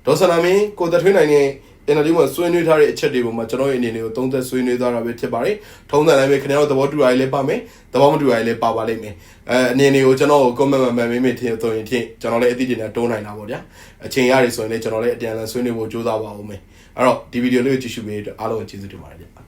ဒေါ်စနာမင်းကိုတထွေးနိုင်တဲ့ energy မှာဆွေးနွေးထားတဲ့အချက်တွေပေါ်မှာကျွန်တော်ရဲ့အနေနဲ့ကိုသုံးသက်ဆွေးနွေးသွားတာပဲဖြစ်ပါတယ်ထုံးစံတိုင်းပဲခင်ဗျားတို့သဘောတူတာလည်းပါမယ်သဘောမတူတာလည်းပါပါလိမ့်မယ် အဲအနေနဲ့ကိုကျွန်တော်ကို comment မှာမှန်မေးမေးထင်ဆိုရင်ဖြင့်ကျွန်တော်လည်းအသိဉာဏ်နဲ့တွန်းနိုင်တာပေါ့ဗျာအချိန်ရတယ်ဆိုရင်လည်းကျွန်တော်လည်းအတန်အလန်ဆွေးနွေးဖို့ကြိုးစားပါဦးမယ်အဲ့တော့ဒီဗီဒီယိုလေးကိုကြည့်ရှုပေးတဲ့အားလုံးကိုကျေးဇူးတင်ပါတယ်ဗျ